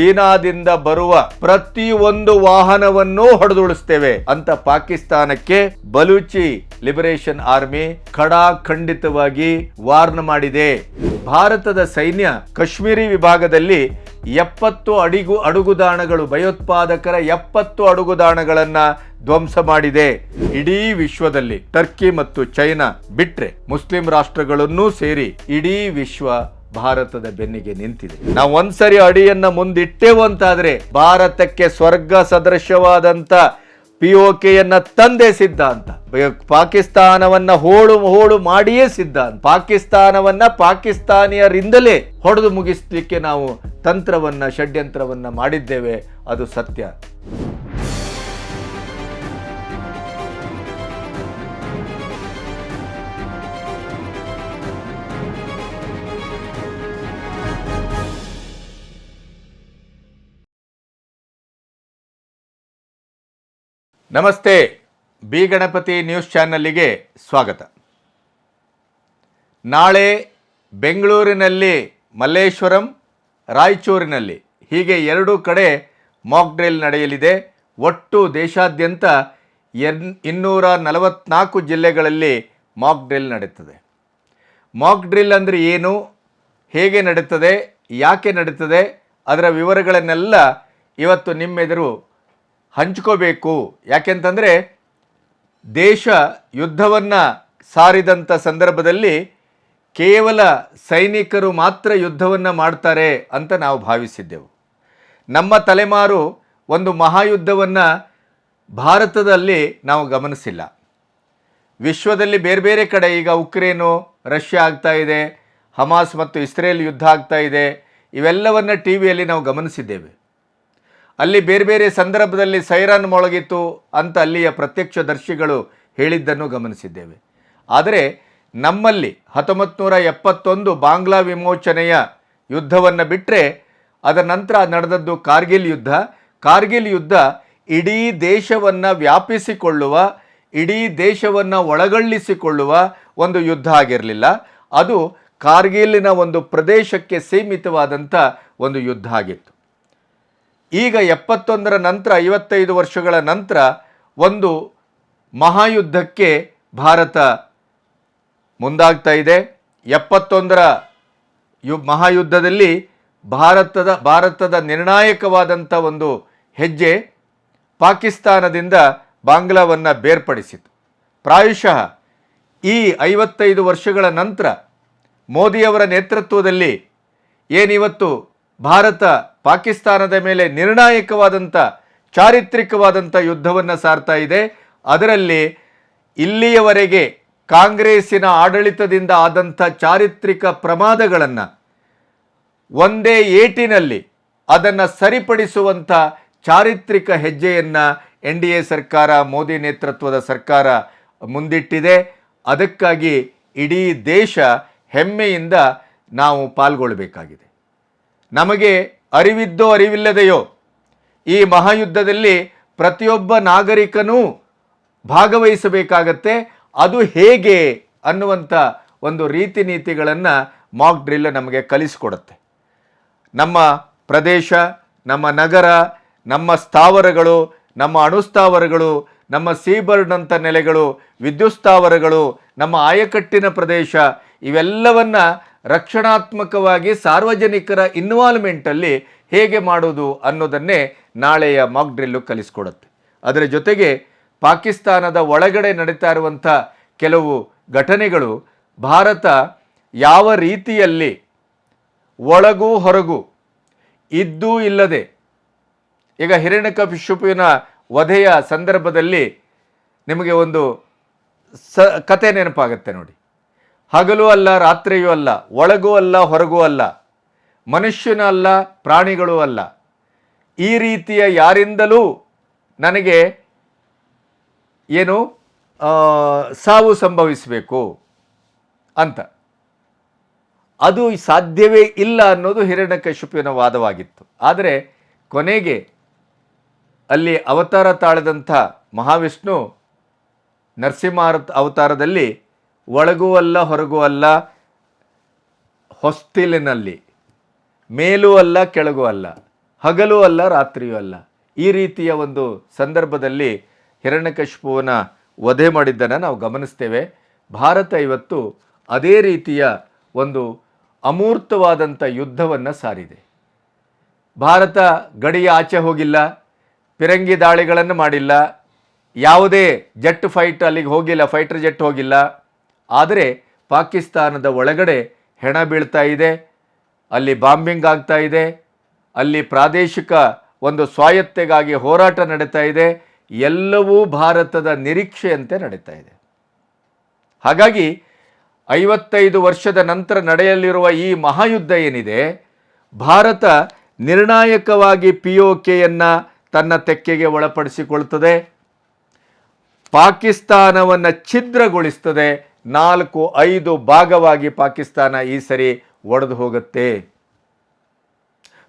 ಚೀನಾದಿಂದ ಬರುವ ಪ್ರತಿಯೊಂದು ವಾಹನವನ್ನು ಹೊಡೆದುಳಿಸ್ತೇವೆ ಅಂತ ಪಾಕಿಸ್ತಾನಕ್ಕೆ ಬಲೂಚಿ ಲಿಬರೇಷನ್ ಆರ್ಮಿ ಖಡಾಖಂಡಿತವಾಗಿ ವಾರ್ನ್ ಮಾಡಿದೆ. ಭಾರತದ ಸೈನ್ಯ ಕಾಶ್ಮೀರಿ ವಿಭಾಗದಲ್ಲಿ ಎಪ್ಪತ್ತು ಅಡಿಗು ಅಡುಗುದಾಣಗಳು ಭಯೋತ್ಪಾದಕರ ಎಪ್ಪತ್ತು ಅಡುಗುದಾಣಗಳನ್ನ ಧ್ವಂಸ ಮಾಡಿದೆ. ಇಡೀ ವಿಶ್ವದಲ್ಲಿ ಟರ್ಕಿ ಮತ್ತು ಚೈನಾ ಬಿಟ್ರೆ ಮುಸ್ಲಿಂ ರಾಷ್ಟ್ರಗಳನ್ನೂ ಸೇರಿ ಇಡೀ ವಿಶ್ವ ಭಾರತದ ಬೆನ್ನಿಗೆ ನಿಂತಿದೆ. ನಾವು ಒಂದ್ಸರಿ ಅಡಿಯನ್ನ ಮುಂದಿಟ್ಟೆವು ಅಂತಾದ್ರೆ ಭಾರತಕ್ಕೆ ಸ್ವರ್ಗ ಸದೃಶವಾದಂತ ಪಿಒಕೆಯನ್ನ ತಂದೆ ಸಿದ್ಧಾಂತ ಪಾಕಿಸ್ತಾನವನ್ನ ಹೋಳು ಹೋಳು ಮಾಡಿಯೇ ಸಿದ್ಧಾಂತ ಪಾಕಿಸ್ತಾನವನ್ನ ಪಾಕಿಸ್ತಾನಿಯರಿಂದಲೇ ಹೊಡೆದು ಮುಗಿಸ್ಲಿಕ್ಕೆ ನಾವು ತಂತ್ರವನ್ನ, ಷಡ್ಯಂತ್ರವನ್ನ ಮಾಡಿದ್ದೇವೆ. ಅದು ಸತ್ಯ. ನಮಸ್ತೆ. ಬಿ ಗಣಪತಿ ನ್ಯೂಸ್ ಚಾನಲ್ಲಿಗೆ ಸ್ವಾಗತ. ನಾಳೆ ಬೆಂಗಳೂರಿನಲ್ಲಿ, ಮಲ್ಲೇಶ್ವರಂ, ರಾಯಚೂರಿನಲ್ಲಿ ಹೀಗೆ ಎರಡೂ ಕಡೆ ಮಾಕ್ ಡ್ರಿಲ್ ನಡೆಯಲಿದೆ. ಒಟ್ಟು ದೇಶಾದ್ಯಂತ ಎನ್ ಇನ್ನೂರ ನಲವತ್ನಾಲ್ಕು ಜಿಲ್ಲೆಗಳಲ್ಲಿ ಮಾಕ್ ಡ್ರಿಲ್ ನಡೀತದೆ ಮಾಕ್ ಡ್ರಿಲ್ ಅಂದರೆ ಏನು? ಹೇಗೆ ನಡೀತದೆ ಯಾಕೆ ನಡೀತದೆ ಅದರ ವಿವರಗಳನ್ನೆಲ್ಲ ಇವತ್ತು ನಿಮ್ಮೆದುರು ಹಂಚ್ಕೋಬೇಕು. ಯಾಕೆಂತಂದರೆ ದೇಶ ಯುದ್ಧವನ್ನು ಸಾರಿದಂಥ ಸಂದರ್ಭದಲ್ಲಿ ಕೇವಲ ಸೈನಿಕರು ಮಾತ್ರ ಯುದ್ಧವನ್ನು ಮಾಡ್ತಾರೆ ಅಂತ ನಾವು ಭಾವಿಸಿದ್ದೆವು. ನಮ್ಮ ತಲೆಮಾರು ಒಂದು ಮಹಾಯುದ್ಧವನ್ನು ಭಾರತದಲ್ಲಿ ನಾವು ಗಮನಿಸಿಲ್ಲ. ವಿಶ್ವದಲ್ಲಿ ಬೇರೆ ಬೇರೆ ಕಡೆ ಈಗ ಉಕ್ರೇನು, ರಷ್ಯಾ ಆಗ್ತಾ ಇದೆ, ಹಮಾಸ್ ಮತ್ತು ಇಸ್ರೇಲ್ ಯುದ್ಧ ಆಗ್ತಾ ಇದೆ, ಇವೆಲ್ಲವನ್ನು ಟಿ ವಿಯಲ್ಲಿ ನಾವು ಗಮನಿಸಿದ್ದೇವೆ. ಅಲ್ಲಿ ಬೇರೆ ಬೇರೆ ಸಂದರ್ಭದಲ್ಲಿ ಸೈರನ್ ಮೊಳಗಿತ್ತು ಅಂತ ಅಲ್ಲಿಯ ಪ್ರತ್ಯಕ್ಷದರ್ಶಿಗಳು ಹೇಳಿದ್ದನ್ನು ಗಮನಿಸಿದ್ದೇವೆ. ಆದರೆ ನಮ್ಮಲ್ಲಿ ಹತ್ತೊಂಬತ್ತು ನೂರ ಎಪ್ಪತ್ತೊಂದು ಬಾಂಗ್ಲಾ ವಿಮೋಚನೆಯ ಯುದ್ಧವನ್ನು ಬಿಟ್ಟರೆ ಅದರ ನಂತರ ನಡೆದದ್ದು ಕಾರ್ಗಿಲ್ ಯುದ್ಧ. ಕಾರ್ಗಿಲ್ ಯುದ್ಧ ಇಡೀ ದೇಶವನ್ನು ವ್ಯಾಪಿಸಿಕೊಳ್ಳುವ, ಇಡೀ ದೇಶವನ್ನು ಒಳಗೊಳ್ಳಿಸಿಕೊಳ್ಳುವ ಒಂದು ಯುದ್ಧ ಆಗಿರಲಿಲ್ಲ. ಅದು ಕಾರ್ಗಿಲಿನ ಒಂದು ಪ್ರದೇಶಕ್ಕೆ ಸೀಮಿತವಾದಂಥ ಒಂದು ಯುದ್ಧ ಆಗಿತ್ತು. ಈಗ ಎಪ್ಪತ್ತೊಂದರ ನಂತರ, ಐವತ್ತೈದು ವರ್ಷಗಳ ನಂತರ ಒಂದು ಮಹಾಯುದ್ಧಕ್ಕೆ ಭಾರತ ಮುಂದಾಗ್ತಾ ಇದೆ. ಎಪ್ಪತ್ತೊಂದರ ಯು, ಮಹಾಯುದ್ಧದಲ್ಲಿ ಭಾರತದ ಭಾರತದ ನಿರ್ಣಾಯಕವಾದಂಥ ಒಂದು ಹೆಜ್ಜೆ ಪಾಕಿಸ್ತಾನದಿಂದ ಬಾಂಗ್ಲಾವನ್ನು ಬೇರ್ಪಡಿಸಿತು ಪ್ರಾಯಶಃ ಈ ಐವತ್ತೈದು ವರ್ಷಗಳ ನಂತರ ಮೋದಿಯವರ ನೇತೃತ್ವದಲ್ಲಿ ಏನಿವತ್ತು ಭಾರತ ಪಾಕಿಸ್ತಾನದ ಮೇಲೆ ನಿರ್ಣಾಯಕವಾದಂಥ ಚಾರಿತ್ರಿಕವಾದಂಥ ಯುದ್ಧವನ್ನು ಸಾರ್ತಾ ಇದೆ. ಅದರಲ್ಲಿ ಇಲ್ಲಿಯವರೆಗೆ ಕಾಂಗ್ರೆಸ್ಸಿನ ಆಡಳಿತದಿಂದ ಆದಂಥ ಚಾರಿತ್ರಿಕ ಪ್ರಮಾದಗಳನ್ನು ಒಂದೇ ಏಟಿನಲ್ಲಿ ಅದನ್ನು ಸರಿಪಡಿಸುವಂಥ ಚಾರಿತ್ರಿಕ ಹೆಜ್ಜೆಯನ್ನು ಎನ್ ಡಿ ಎ ಸರ್ಕಾರ, ಮೋದಿ ನೇತೃತ್ವದ ಸರ್ಕಾರ ಮುಂದಿಟ್ಟಿದೆ. ಅದಕ್ಕಾಗಿ ಇಡೀ ದೇಶ ಹೆಮ್ಮೆಯಿಂದ ನಾವು ಪಾಲ್ಗೊಳ್ಳಬೇಕಾಗಿದೆ ನಮಗೆ ಅರಿವಿದ್ದೋ ಅರಿವಿಲ್ಲದೆಯೋ, ಈ ಮಹಾಯುದ್ಧದಲ್ಲಿ ಪ್ರತಿಯೊಬ್ಬ ನಾಗರಿಕನೂ ಭಾಗವಹಿಸಬೇಕಾಗತ್ತೆ. ಅದು ಹೇಗೆ ಅನ್ನುವಂಥ ಒಂದು ರೀತಿ ನೀತಿಗಳನ್ನು ಮಾಕ್ ಡ್ರಿಲ್ ನಮಗೆ ಕಲಿಸಿಕೊಡುತ್ತೆ. ನಮ್ಮ ಪ್ರದೇಶ, ನಮ್ಮ ನಗರ, ನಮ್ಮ ಸ್ಥಾವರಗಳು, ನಮ್ಮ ಅಣುಸ್ಥಾವರಗಳು, ನಮ್ಮ ಸೀಬರ್ಡ್ನಂಥ ನೆಲೆಗಳು, ವಿದ್ಯುತ್ ಸ್ಥಾವರಗಳು, ನಮ್ಮ ಆಯಕಟ್ಟಿನ ಪ್ರದೇಶ, ಇವೆಲ್ಲವನ್ನ ರಕ್ಷಣಾತ್ಮಕವಾಗಿ ಸಾರ್ವಜನಿಕರ ಇನ್ವಾಲ್ವ್ಮೆಂಟಲ್ಲಿ ಹೇಗೆ ಮಾಡೋದು ಅನ್ನೋದನ್ನೇ ನಾಳೆಯ ಮಾಕ್ ಡ್ರಿಲ್ಲು ಕಲಿಸ್ಕೊಡುತ್ತೆ. ಅದರ ಜೊತೆಗೆ ಪಾಕಿಸ್ತಾನದ ಒಳಗಡೆ ನಡೀತಾ ಇರುವಂಥ ಕೆಲವು ಘಟನೆಗಳು ಭಾರತ ಯಾವ ರೀತಿಯಲ್ಲಿ ಒಳಗೂ ಹೊರಗೂ ಇದ್ದೂ ಇಲ್ಲದೆ, ಈಗ ಹಿರಣ್ಯಕಶಿಪುವಿನ ವಧೆಯ ಸಂದರ್ಭದಲ್ಲಿ ನಿಮಗೆ ಒಂದು ಸ, ಕತೆ ನೆನಪಾಗುತ್ತೆ ನೋಡಿ. ಹಗಲು ಅಲ್ಲ, ರಾತ್ರಿಯೂ ಅಲ್ಲ, ಒಳಗೂ ಅಲ್ಲ, ಹೊರಗೂ ಅಲ್ಲ, ಮನುಷ್ಯನ ಅಲ್ಲ, ಪ್ರಾಣಿಗಳೂ ಅಲ್ಲ. ಈ ರೀತಿಯ ಯಾರಿಂದಲೂ ನನಗೆ ಏನು ಸಾವು ಸಂಭವಿಸಬೇಕು ಅಂತ. ಅದು ಸಾಧ್ಯವೇ ಇಲ್ಲ ಅನ್ನೋದು ಹಿರಣ್ಯಕಶಿಪಿನ ವಾದವಾಗಿತ್ತು. ಆದರೆ ಕೊನೆಗೆ ಅಲ್ಲಿ ಅವತಾರ ತಾಳದಂಥ ಮಹಾವಿಷ್ಣು ನರಸಿಂಹಾರ ಅವತಾರದಲ್ಲಿ ಒಳಗೂ ಅಲ್ಲ, ಹೊರಗೂ ಅಲ್ಲ, ಹೊಸ್ತಿಲಿನಲ್ಲಿ, ಮೇಲೂ ಅಲ್ಲ, ಕೆಳಗೂ ಅಲ್ಲ, ಹಗಲೂ ಅಲ್ಲ, ರಾತ್ರಿಯೂ ಅಲ್ಲ. ಈ ರೀತಿಯ ಒಂದು ಸಂದರ್ಭದಲ್ಲಿ ಹಿರಣ್ಯಕಶಿಪುವನ ವಧೆ ಮಾಡಿದ್ದನ್ನು ನಾವು ಗಮನಿಸ್ತೇವೆ. ಭಾರತ ಇವತ್ತು ಅದೇ ರೀತಿಯ ಒಂದು ಅಮೂರ್ತವಾದಂಥ ಯುದ್ಧವನ್ನು ಸಾರಿದೆ. ಭಾರತ ಗಡಿಯ ಆಚೆ ಹೋಗಿಲ್ಲ, ಪಿರಂಗಿ ದಾಳಿಗಳನ್ನು ಮಾಡಿಲ್ಲ, ಯಾವುದೇ ಜೆಟ್ ಫೈಟ್ ಅಲ್ಲಿಗೆ ಹೋಗಿಲ್ಲ, ಫೈಟರ್ ಜೆಟ್ ಹೋಗಿಲ್ಲ ಆದರೆ ಪಾಕಿಸ್ತಾನದ ಒಳಗಡೆ ಹೆಣ ಬೀಳ್ತಾ ಇದೆ, ಅಲ್ಲಿ ಬಾಂಬಿಂಗ್ ಆಗ್ತಾ ಇದೆ, ಅಲ್ಲಿ ಪ್ರಾದೇಶಿಕ ಒಂದು ಸ್ವಾಯತ್ತೆಗಾಗಿ ಹೋರಾಟ ನಡೀತಾ ಇದೆ, ಎಲ್ಲವೂ ಭಾರತದ ನಿರೀಕ್ಷೆಯಂತೆ ನಡೀತಾ ಇದೆ. ಹಾಗಾಗಿ ಐವತ್ತೈದು ವರ್ಷದ ನಂತರ ನಡೆಯಲಿರುವ ಈ ಮಹಾಯುದ್ಧ ಏನಿದೆ, ಭಾರತ ನಿರ್ಣಾಯಕವಾಗಿ ಪಿ ಒ ಕೆಯನ್ನು ತನ್ನ ತೆಕ್ಕೆಗೆ ಒಳಪಡಿಸಿಕೊಳ್ತದೆ, ಪಾಕಿಸ್ತಾನವನ್ನು ಛಿದ್ರಗೊಳಿಸ್ತದೆ ನಾಲ್ಕು, ಐದು ಭಾಗವಾಗಿ ಪಾಕಿಸ್ತಾನ ಈ ಸರಿ ಒಡೆದು ಹೋಗುತ್ತೆ.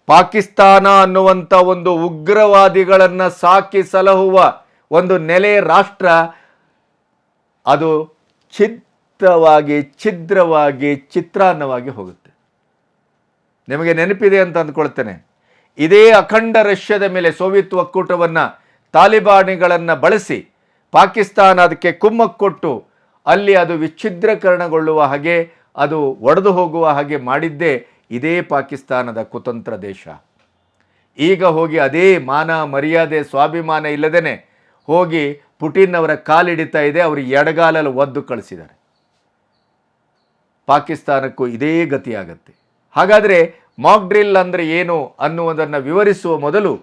ಪಾಕಿಸ್ತಾನ ಅನ್ನುವಂಥ ಒಂದು ಉಗ್ರವಾದಿಗಳನ್ನು ಸಾಕಿ ಸಲಹುವ ಒಂದು ನೆಲೆ ರಾಷ್ಟ್ರ, ಅದು ಛಿದ್ರವಾಗಿ ಛಿದ್ರವಾಗಿ, ಚಿತ್ರಾನ್ನವಾಗಿ ಹೋಗುತ್ತೆ. ನಿಮಗೆ ನೆನಪಿದೆ ಅಂತ ಅಂದ್ಕೊಳ್ತೇನೆ. ಇದೇ ಅಖಂಡ ರಷ್ಯಾದ ಮೇಲೆ ಸೋವಿಯತ್ ಒಕ್ಕೂಟವನ್ನು ತಾಲಿಬಾನಿಗಳನ್ನು ಬಳಸಿ ಪಾಕಿಸ್ತಾನ ಅದಕ್ಕೆ ಕುಮ್ಮಕ್ಕು ಕೊಟ್ಟು ಅಲ್ಲಿ ಅದು ವಿಚ್ಛಿದ್ರಕರಣಗೊಳ್ಳುವ ಹಾಗೆ, ಅದು ಒಡೆದು ಹೋಗುವ ಹಾಗೆ ಮಾಡಿದ್ದೇ ಇದೇ ಪಾಕಿಸ್ತಾನದ ಕುತಂತ್ರ ದೇಶ. ಈಗ ಹೋಗಿ ಅದೇ ಮಾನ ಮರ್ಯಾದೆ ಸ್ವಾಭಿಮಾನ ಇಲ್ಲದೇ ಹೋಗಿ ಪುಟಿನ್ ಅವರ ಕಾಲಿಡಿತಾ ಇದೆ, ಅವರು ಎಡಗಾಲಲ್ಲಿ ಒದ್ದು ಕಳಿಸಿದ್ದಾರೆ. ಪಾಕಿಸ್ತಾನಕ್ಕೂ ಇದೇ ಗತಿಯಾಗತ್ತೆ. ಹಾಗಾದರೆ ಮಾಕ್ ಡ್ರಿಲ್ ಅಂದರೆ ಏನು ಅನ್ನುವುದನ್ನು ವಿವರಿಸುವ ಮೊದಲು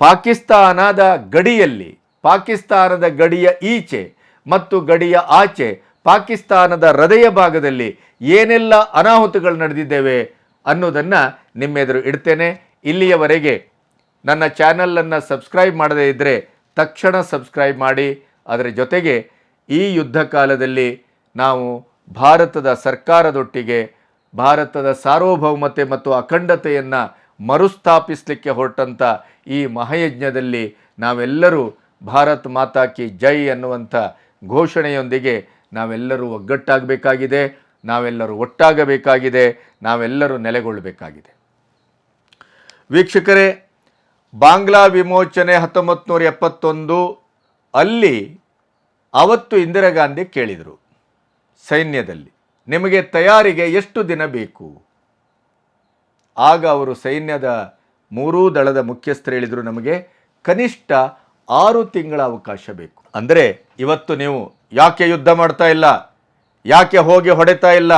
ಪಾಕಿಸ್ತಾನದ ಗಡಿಯಲ್ಲಿ, ಪಾಕಿಸ್ತಾನದ ಗಡಿಯ ಈಚೆ ಮತ್ತು ಗಡಿಯ ಆಚೆ ಪಾಕಿಸ್ತಾನದ ಹೃದಯ ಭಾಗದಲ್ಲಿ ಏನೆಲ್ಲ ಅನಾಹುತಗಳು ನಡೆದಿದ್ದೇವೆ ಅನ್ನೋದನ್ನು ನಿಮ್ಮೆದುರು ಇಡ್ತೇನೆ. ಇಲ್ಲಿಯವರೆಗೆ ನನ್ನ ಚಾನಲನ್ನು ಸಬ್ಸ್ಕ್ರೈಬ್ ಮಾಡದೇ ಇದ್ದರೆ ತಕ್ಷಣ ಸಬ್ಸ್ಕ್ರೈಬ್ ಮಾಡಿ. ಅದರ ಜೊತೆಗೆ ಈ ಯುದ್ಧ ಕಾಲದಲ್ಲಿ ನಾವು ಭಾರತದ ಸರ್ಕಾರದೊಟ್ಟಿಗೆ, ಭಾರತದ ಸಾರ್ವಭೌಮತೆ ಮತ್ತು ಅಖಂಡತೆಯನ್ನು ಮರುಸ್ಥಾಪಿಸಲಿಕ್ಕೆ ಹೊರಟಂಥ ಈ ಮಹಾಯಜ್ಞದಲ್ಲಿ ನಾವೆಲ್ಲರೂ ಭಾರತ್ ಮಾತಾ ಕಿ ಜೈ ಅನ್ನುವಂಥ ಘೋಷಣೆಯೊಂದಿಗೆ ನಾವೆಲ್ಲರೂ ಒಗ್ಗಟ್ಟಾಗಬೇಕಾಗಿದೆ, ನಾವೆಲ್ಲರೂ ಒಟ್ಟಾಗಬೇಕಾಗಿದೆ, ನಾವೆಲ್ಲರೂ ನೆಲೆಗೊಳ್ಳಬೇಕಾಗಿದೆ. ವೀಕ್ಷಕರೇ, ಬಾಂಗ್ಲಾ ವಿಮೋಚನೆ ಹತ್ತೊಂಬತ್ತು ನೂರ ಎಪ್ಪತ್ತೊಂದು ಅಲ್ಲಿ ಅವತ್ತು ಇಂದಿರಾ ಗಾಂಧಿ ಕೇಳಿದರು ಸೈನ್ಯದಲ್ಲಿ, ನಿಮಗೆ ತಯಾರಿಗೆ ಎಷ್ಟು ದಿನ ಬೇಕು? ಆಗ ಅವರು ಸೈನ್ಯದ ಮೂರೂ ದಳದ ಮುಖ್ಯಸ್ಥರು ಹೇಳಿದರು, ನಮಗೆ ಕನಿಷ್ಠ ಆರು ತಿಂಗಳ ಅವಕಾಶ ಬೇಕು. ಅಂದರೆ ಇವತ್ತು ನೀವು ಯಾಕೆ ಯುದ್ಧ ಮಾಡ್ತಾ ಇಲ್ಲ? ಯಾಕೆ ಹೋಗಿ ಹೊಡೆತಾ ಇಲ್ಲ?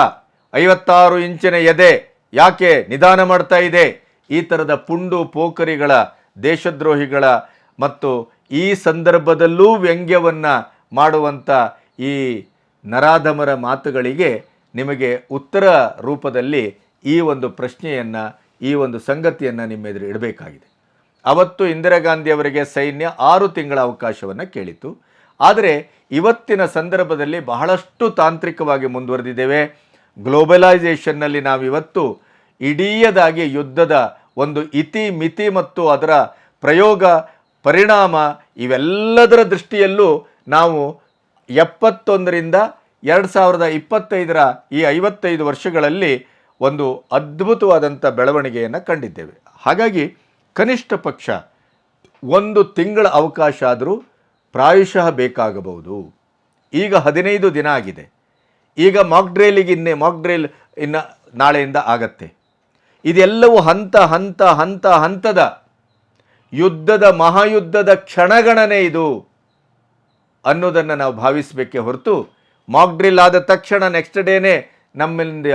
ಐವತ್ತಾರು ಇಂಚಿನ ಎದೆ ಯಾಕೆ ನಿಧಾನ ಮಾಡ್ತಾ ಇದೆ? ಈ ಥರದ ಪುಂಡು ಪೋಕರಿಗಳ ದೇಶದ್ರೋಹಿಗಳ ಮತ್ತು ಈ ಸಂದರ್ಭದಲ್ಲೂ ವ್ಯಂಗ್ಯವನ್ನು ಮಾಡುವಂಥ ಈ ನರಾಧಮರ ಮಾತುಗಳಿಗೆ ನಿಮಗೆ ಉತ್ತರ ರೂಪದಲ್ಲಿ ಈ ಒಂದು ಪ್ರಶ್ನೆಯನ್ನು, ಈ ಒಂದು ಸಂಗತಿಯನ್ನು ನಿಮ್ಮೆದುರು ಇಡಬೇಕಾಗಿದೆ. ಅವತ್ತು ಇಂದಿರಾ ಗಾಂಧಿ ಅವರಿಗೆ ಸೈನ್ಯ ಆರು ತಿಂಗಳ ಅವಕಾಶವನ್ನು ಕೇಳಿತು ಆದರೆ ಇವತ್ತಿನ ಸಂದರ್ಭದಲ್ಲಿ ಬಹಳಷ್ಟು ತಾಂತ್ರಿಕವಾಗಿ ಮುಂದುವರೆದಿದ್ದೇವೆ. ಗ್ಲೋಬಲೈಸೇಷನ್ನಲ್ಲಿ ನಾವಿವತ್ತು ಇಡೀಯದಾಗಿ ಯುದ್ಧದ ಒಂದು ಇತಿ ಮಿತಿ ಮತ್ತು ಅದರ ಪ್ರಯೋಗ, ಪರಿಣಾಮ ಇವೆಲ್ಲದರ ದೃಷ್ಟಿಯಲ್ಲೂ ನಾವು ಎಪ್ಪತ್ತೊಂದರಿಂದ ಎರಡು ಸಾವಿರದ ಇಪ್ಪತ್ತೈದರ ಈ ಐವತ್ತೈದು ವರ್ಷಗಳಲ್ಲಿ ಒಂದು ಅದ್ಭುತವಾದಂಥ ಬೆಳವಣಿಗೆಯನ್ನು ಕಂಡಿದ್ದೇವೆ. ಹಾಗಾಗಿ ಕನಿಷ್ಠ ಪಕ್ಷ ಒಂದು ತಿಂಗಳ ಅವಕಾಶ ಆದರೂ ಪ್ರಾಯಶಃ ಬೇಕಾಗಬಹುದು. ಈಗ ಹದಿನೈದು ದಿನ ಆಗಿದೆ. ಈಗ ಮಾಕ್ ಡ್ರೈಲಿಗೆ ಇನ್ನೇ ಮಾಕ್ಡ್ರೇಲ್ ಇನ್ನು ನಾಳೆಯಿಂದ ಆಗತ್ತೆ. ಇದೆಲ್ಲವೂ ಹಂತ ಹಂತ ಹಂತ, ಹಂತದ ಯುದ್ಧದ ಮಹಾಯುದ್ಧದ ಕ್ಷಣಗಣನೆ ಇದು ಅನ್ನೋದನ್ನು ನಾವು ಭಾವಿಸಬೇಕೇ ಹೊರತು ಮಾಕ್ಡ್ರಿಲ್ ಆದ ತಕ್ಷಣ ನೆಕ್ಸ್ಟ್ ಡೇನೇ ನಮ್ಮಿಂದ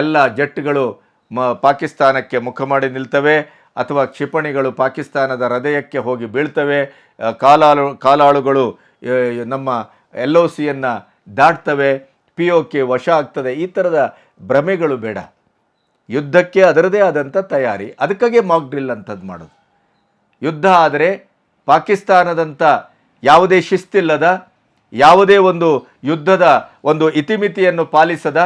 ಎಲ್ಲ ಜಟ್ಗಳು ಮ, ಪಾಕಿಸ್ತಾನಕ್ಕೆ ಮುಖ ಮಾಡಿ ನಿಲ್ತವೆ. ಅಥವಾ ಕ್ಷಿಪಣಿಗಳು ಪಾಕಿಸ್ತಾನದ ಹೃದಯಕ್ಕೆ ಹೋಗಿ ಬೀಳ್ತವೆ ಕಾಲಾಳು ಕಾಲಾಳುಗಳು ನಮ್ಮ ಎಲ್ ಒ ಸಿಯನ್ನು ದಾಟ್ತವೆ, ಪಿ ಒ ಕೆ ವಶ ಆಗ್ತದೆ, ಈ ಥರದ ಭ್ರಮೆಗಳು ಬೇಡ. ಯುದ್ಧಕ್ಕೆ ಅದರದೇ ಆದಂಥ ತಯಾರಿ. ಅದಕ್ಕಾಗೆ ಮಾಕ್ ಡ್ರಿಲ್ ಅಂಥದ್ದು ಮಾಡೋದು. ಯುದ್ಧ ಆದರೆ ಪಾಕಿಸ್ತಾನದಂಥ ಯಾವುದೇ ಶಿಸ್ತಿಲ್ಲದ, ಯಾವುದೇ ಒಂದು ಯುದ್ಧದ ಒಂದು ಇತಿಮಿತಿಯನ್ನು ಪಾಲಿಸದ,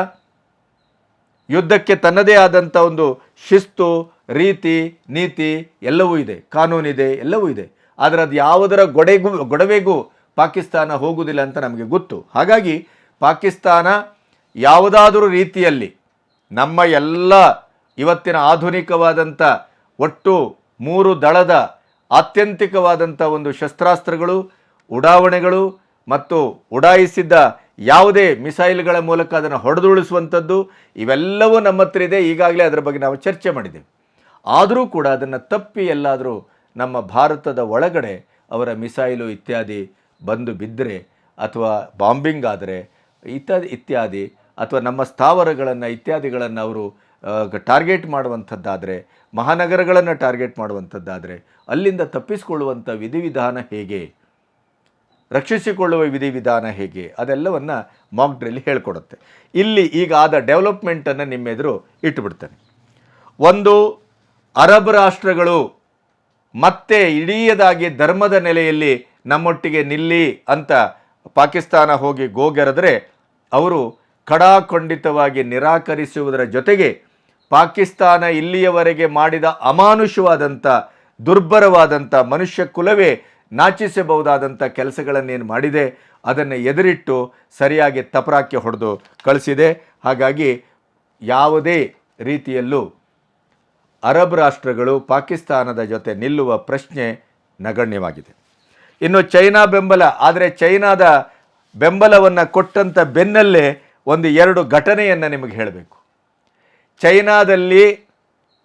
ಯುದ್ಧಕ್ಕೆ ತನ್ನದೇ ಆದಂಥ ಒಂದು ಶಿಸ್ತು ರೀತಿ, ನೀತಿ ಎಲ್ಲವೂ ಇದೆ ಕಾನೂನಿದೆ ಎಲ್ಲವೂ ಇದೆ. ಆದರೆ ಅದು ಯಾವುದರ ಗೊಡೆಗೂ, ಗೊಡವೆಗೂ ಪಾಕಿಸ್ತಾನ ಹೋಗುವುದಿಲ್ಲ ಅಂತ ನಮಗೆ ಗೊತ್ತು. ಹಾಗಾಗಿ ಪಾಕಿಸ್ತಾನ ಯಾವುದಾದರೂ ರೀತಿಯಲ್ಲಿ ನಮ್ಮ ಎಲ್ಲ ಇವತ್ತಿನ ಆಧುನಿಕವಾದಂಥ ಒಟ್ಟು ಮೂರು ದಳದ ಆತ್ಯಂತಿಕವಾದಂಥ ಒಂದು ಶಸ್ತ್ರಾಸ್ತ್ರಗಳು, ಉಡಾವಣೆಗಳು ಮತ್ತು ಉಡಾಯಿಸಿದ್ದ ಯಾವುದೇ ಮಿಸೈಲ್ಗಳ ಮೂಲಕ ಅದನ್ನು ಹೊಡೆದುಳಿಸುವಂಥದ್ದು ಇವೆಲ್ಲವೂ ನಮ್ಮ ಹತ್ರ ಇದೆ. ಈಗಾಗಲೇ ಅದರ ಬಗ್ಗೆ ನಾವು ಚರ್ಚೆ ಮಾಡಿದ್ದೇವೆ. ಆದರೂ ಕೂಡ ಅದನ್ನು ತಪ್ಪಿ ಎಲ್ಲಾದರೂ ನಮ್ಮ ಭಾರತದ ಒಳಗಡೆ ಅವರ ಮಿಸೈಲು ಇತ್ಯಾದಿ ಬಂದು ಬಿದ್ದರೆ ಅಥವಾ ಬಾಂಬಿಂಗ್ ಆದರೆ ಇತ್ಯಾದಿ ಇತ್ಯಾದಿ ಅಥವಾ ನಮ್ಮ ಸ್ಥಾವರಗಳನ್ನು ಇತ್ಯಾದಿಗಳನ್ನು ಅವರು ಟಾರ್ಗೆಟ್ ಮಾಡುವಂಥದ್ದಾದರೆ, ಮಹಾನಗರಗಳನ್ನು ಟಾರ್ಗೆಟ್ ಮಾಡುವಂಥದ್ದಾದರೆ ಅಲ್ಲಿಂದ ತಪ್ಪಿಸಿಕೊಳ್ಳುವಂಥ ವಿಧಿವಿಧಾನ ಹೇಗೆ? ರಕ್ಷಿಸಿಕೊಳ್ಳುವ ವಿಧಿವಿಧಾನ ಹೇಗೆ? ಅದೆಲ್ಲವನ್ನು ಮಾಕ್ ಡ್ರಿಲ್ ಹೇಳ್ಕೊಡುತ್ತೆ. ಇಲ್ಲಿ ಈಗ ಆದ ಡೆವಲಪ್ಮೆಂಟನ್ನು ನಿಮ್ಮೆದುರು ಇಟ್ಟುಬಿಡ್ತೇನೆ ಒಂದು ಅರಬ್ ರಾಷ್ಟ್ರಗಳು ಮತ್ತೆ ಇಡೀಯದಾಗಿ ಧರ್ಮದ ನೆಲೆಯಲ್ಲಿ ನಮ್ಮೊಟ್ಟಿಗೆ ನಿಲ್ಲಿ ಅಂತ ಪಾಕಿಸ್ತಾನ ಹೋಗಿ ಗೋಗೆರೆದರೆ ಅವರು ಕಡಾಖಂಡಿತವಾಗಿ ನಿರಾಕರಿಸುವುದರ ಜೊತೆಗೆ ಪಾಕಿಸ್ತಾನ ಇಲ್ಲಿಯವರೆಗೆ ಮಾಡಿದ ಅಮಾನುಷವಾದಂಥ ದುರ್ಬರವಾದಂಥ ಮನುಷ್ಯ ಕುಲವೇ ನಾಚಿಸಬಹುದಾದಂಥ ಕೆಲಸಗಳನ್ನೇನು ಮಾಡಿದೆ, ಅದನ್ನು ಎದುರಿಟ್ಟು ಸರಿಯಾಗಿ ತಪರಾಕಿ ಹೊಡೆದು ಕಳಿಸಿದೆ. ಹಾಗಾಗಿ ಯಾವುದೇ ರೀತಿಯಲ್ಲೂ ಅರಬ್ ರಾಷ್ಟ್ರಗಳು ಪಾಕಿಸ್ತಾನದ ಜೊತೆ ನಿಲ್ಲುವ ಪ್ರಶ್ನೆ ನಗಣ್ಯವಾಗಿದೆ. ಇನ್ನು ಚೈನಾ ಬೆಂಬಲ, ಆದರೆ ಚೈನಾದ ಬೆಂಬಲವನ್ನು ಕೊಟ್ಟಂಥ ಬೆನ್ನಲ್ಲೇ ಒಂದು ಎರಡು ಘಟನೆಯನ್ನು ನಿಮಗೆ ಹೇಳಬೇಕು. ಚೈನಾದಲ್ಲಿ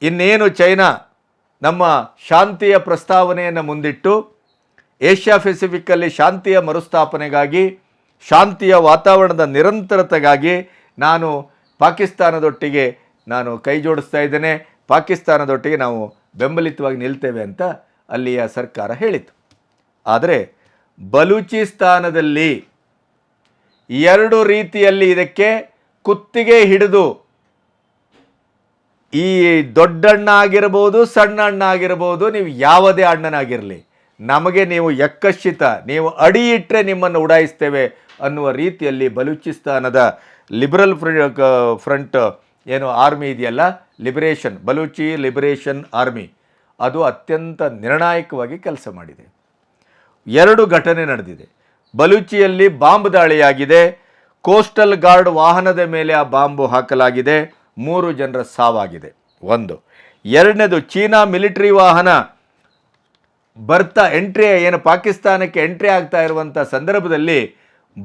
ಇನ್ನೇನು ಚೈನಾ ನಮ್ಮ ಶಾಂತಿಯ ಪ್ರಸ್ತಾವನೆಯನ್ನು ಮುಂದಿಟ್ಟು, ಏಷ್ಯಾ ಪೆಸಿಫಿಕ್ಕಲ್ಲಿ ಶಾಂತಿಯ ಮರುಸ್ಥಾಪನೆಗಾಗಿ, ಶಾಂತಿಯ ವಾತಾವರಣದ ನಿರಂತರತೆಗಾಗಿ ನಾನು ಪಾಕಿಸ್ತಾನದೊಟ್ಟಿಗೆ ನಾನು ಕೈ ಜೋಡಿಸ್ತಾ ಇದ್ದೇನೆ. ಪಾಕಿಸ್ತಾನದೊಟ್ಟಿಗೆ ನಾವು ಬೆಂಬಲಿತವಾಗಿ ನಿಲ್ತೇವೆ ಅಂತ ಅಲ್ಲಿಯ ಸರ್ಕಾರ ಹೇಳಿತು ಆದರೆ ಬಲೂಚಿಸ್ತಾನದಲ್ಲಿ ಎರಡು ರೀತಿಯಲ್ಲಿ ಇದಕ್ಕೆ ಕುತ್ತಿಗೆ ಹಿಡಿದು ಈ ದೊಡ್ಡಣ್ಣ ಆಗಿರ್ಬೋದು ಸಣ್ಣ ಅಣ್ಣ ಆಗಿರ್ಬೋದು ನೀವು ಯಾವುದೇ ಅಣ್ಣನಾಗಿರಲಿ, ನಮಗೆ ನೀವು ಯಕ್ಕಶ್ಚಿತ ನೀವು ಅಡಿ ಇಟ್ಟರೆ ನಿಮ್ಮನ್ನು ಉಡಾಯಿಸ್ತೇವೆ ಅನ್ನುವ ರೀತಿಯಲ್ಲಿ ಬಲೂಚಿಸ್ತಾನದ ಲಿಬರಲ್ ಫ್ರಂಟ್ ಏನು ಆರ್ಮಿ ಇದೆಯಲ್ಲ ಲಿಬರೇಷನ್ ಬಲೂಚಿ ಲಿಬರೇಷನ್ ಆರ್ಮಿ ಅದು ಅತ್ಯಂತ ನಿರ್ಣಾಯಕವಾಗಿ ಕೆಲಸ ಮಾಡಿದೆ. ಎರಡು ಘಟನೆ ನಡೆದಿದೆ. ಬಲೂಚಿಯಲ್ಲಿ ಬಾಂಬ್ ದಾಳಿಯಾಗಿದೆ. ಕೋಸ್ಟಲ್ ಗಾರ್ಡ್ ವಾಹನದ ಮೇಲೆ ಆ ಬಾಂಬು ಹಾಕಲಾಗಿದೆ. ಮೂರು ಜನರ ಸಾವಾಗಿದೆ. ಒಂದು. ಎರಡನೇದು, ಚೀನಾ ಮಿಲಿಟರಿ ವಾಹನ ಬರ್ತಾ ಎಂಟ್ರಿ, ಏನು ಪಾಕಿಸ್ತಾನಕ್ಕೆ ಎಂಟ್ರಿ ಆಗ್ತಾ ಇರುವಂಥ ಸಂದರ್ಭದಲ್ಲಿ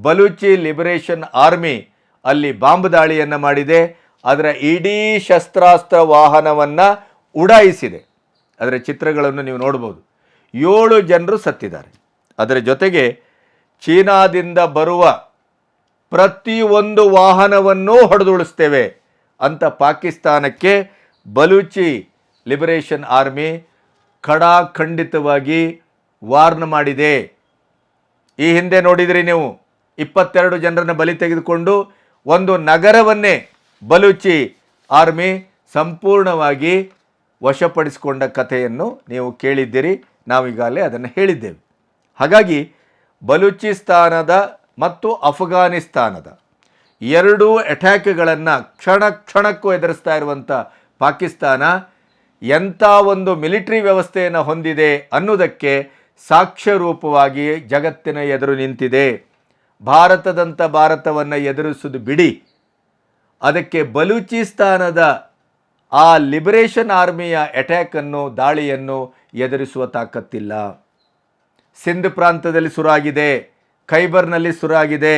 ಬಲೂಚಿ ಲಿಬರೇಷನ್ ಆರ್ಮಿ ಅಲ್ಲಿ ಬಾಂಬ್ ದಾಳಿಯನ್ನು ಮಾಡಿದೆ. ಅದರ ಇಡೀ ಶಸ್ತ್ರಾಸ್ತ್ರ ವಾಹನವನ್ನು ಉಡಾಯಿಸಿದೆ. ಅದರ ಚಿತ್ರಗಳನ್ನು ನೀವು ನೋಡ್ಬೋದು ಏಳು ಜನರು ಸತ್ತಿದ್ದಾರೆ. ಅದರ ಜೊತೆಗೆ ಚೀನಾದಿಂದ ಬರುವ ಪ್ರತಿಯೊಂದು ವಾಹನವನ್ನೂ ಹೊಡೆದುಳಿಸ್ತೇವೆ ಅಂತ ಪಾಕಿಸ್ತಾನಕ್ಕೆ ಬಲೂಚಿ ಲಿಬರೇಷನ್ ಆರ್ಮಿ ಖಡಾಖಂಡಿತವಾಗಿ ವಾರ್ನ್ ಮಾಡಿದೆ. ಈ ಹಿಂದೆ ನೋಡಿದ್ರಿ ನೀವು, ಇಪ್ಪತ್ತೆರಡು ಜನರನ್ನು ಬಲಿ ತೆಗೆದುಕೊಂಡು ಒಂದು ನಗರವನ್ನೇ ಬಲೂಚಿ ಆರ್ಮಿ ಸಂಪೂರ್ಣವಾಗಿ ವಶಪಡಿಸಿಕೊಂಡ ಕಥೆಯನ್ನು ನೀವು ಕೇಳಿದ್ದೀರಿ. ನಾವೀಗಾಗಲೇ ಅದನ್ನು ಹೇಳಿದ್ದೇವೆ. ಹಾಗಾಗಿ ಬಲೂಚಿಸ್ತಾನದ ಮತ್ತು ಅಫ್ಘಾನಿಸ್ತಾನದ ಎರಡೂ ಅಟ್ಯಾಕ್ಗಳನ್ನು ಕ್ಷಣ ಕ್ಷಣಕ್ಕೂ ಎದುರಿಸ್ತಾ ಇರುವಂಥ ಪಾಕಿಸ್ತಾನ ಎಂಥ ಒಂದು ಮಿಲಿಟರಿ ವ್ಯವಸ್ಥೆಯನ್ನು ಹೊಂದಿದೆ ಅನ್ನೋದಕ್ಕೆ ಸಾಕ್ಷ್ಯರೂಪವಾಗಿ ಜಗತ್ತಿನ ಎದುರು ನಿಂತಿದೆ. ಭಾರತದಂಥ ಭಾರತವನ್ನು ಎದುರಿಸೋದು ಬಿಡಿ. ಅದಕ್ಕೆ ಬಲೂಚಿಸ್ತಾನದ ಆ ಲಿಬರೇಷನ್ ಆರ್ಮಿಯ ಅಟ್ಯಾಕನ್ನು, ದಾಳಿಯನ್ನು ಎದುರಿಸುವ ತಾಕತ್ತಿಲ್ಲ. ಸಿಂಧ್ ಪ್ರಾಂತದಲ್ಲಿ ಸುರಾಗಿದೆ, ಖೈಬರ್ನಲ್ಲಿ ಸುರಾಗಿದೆ.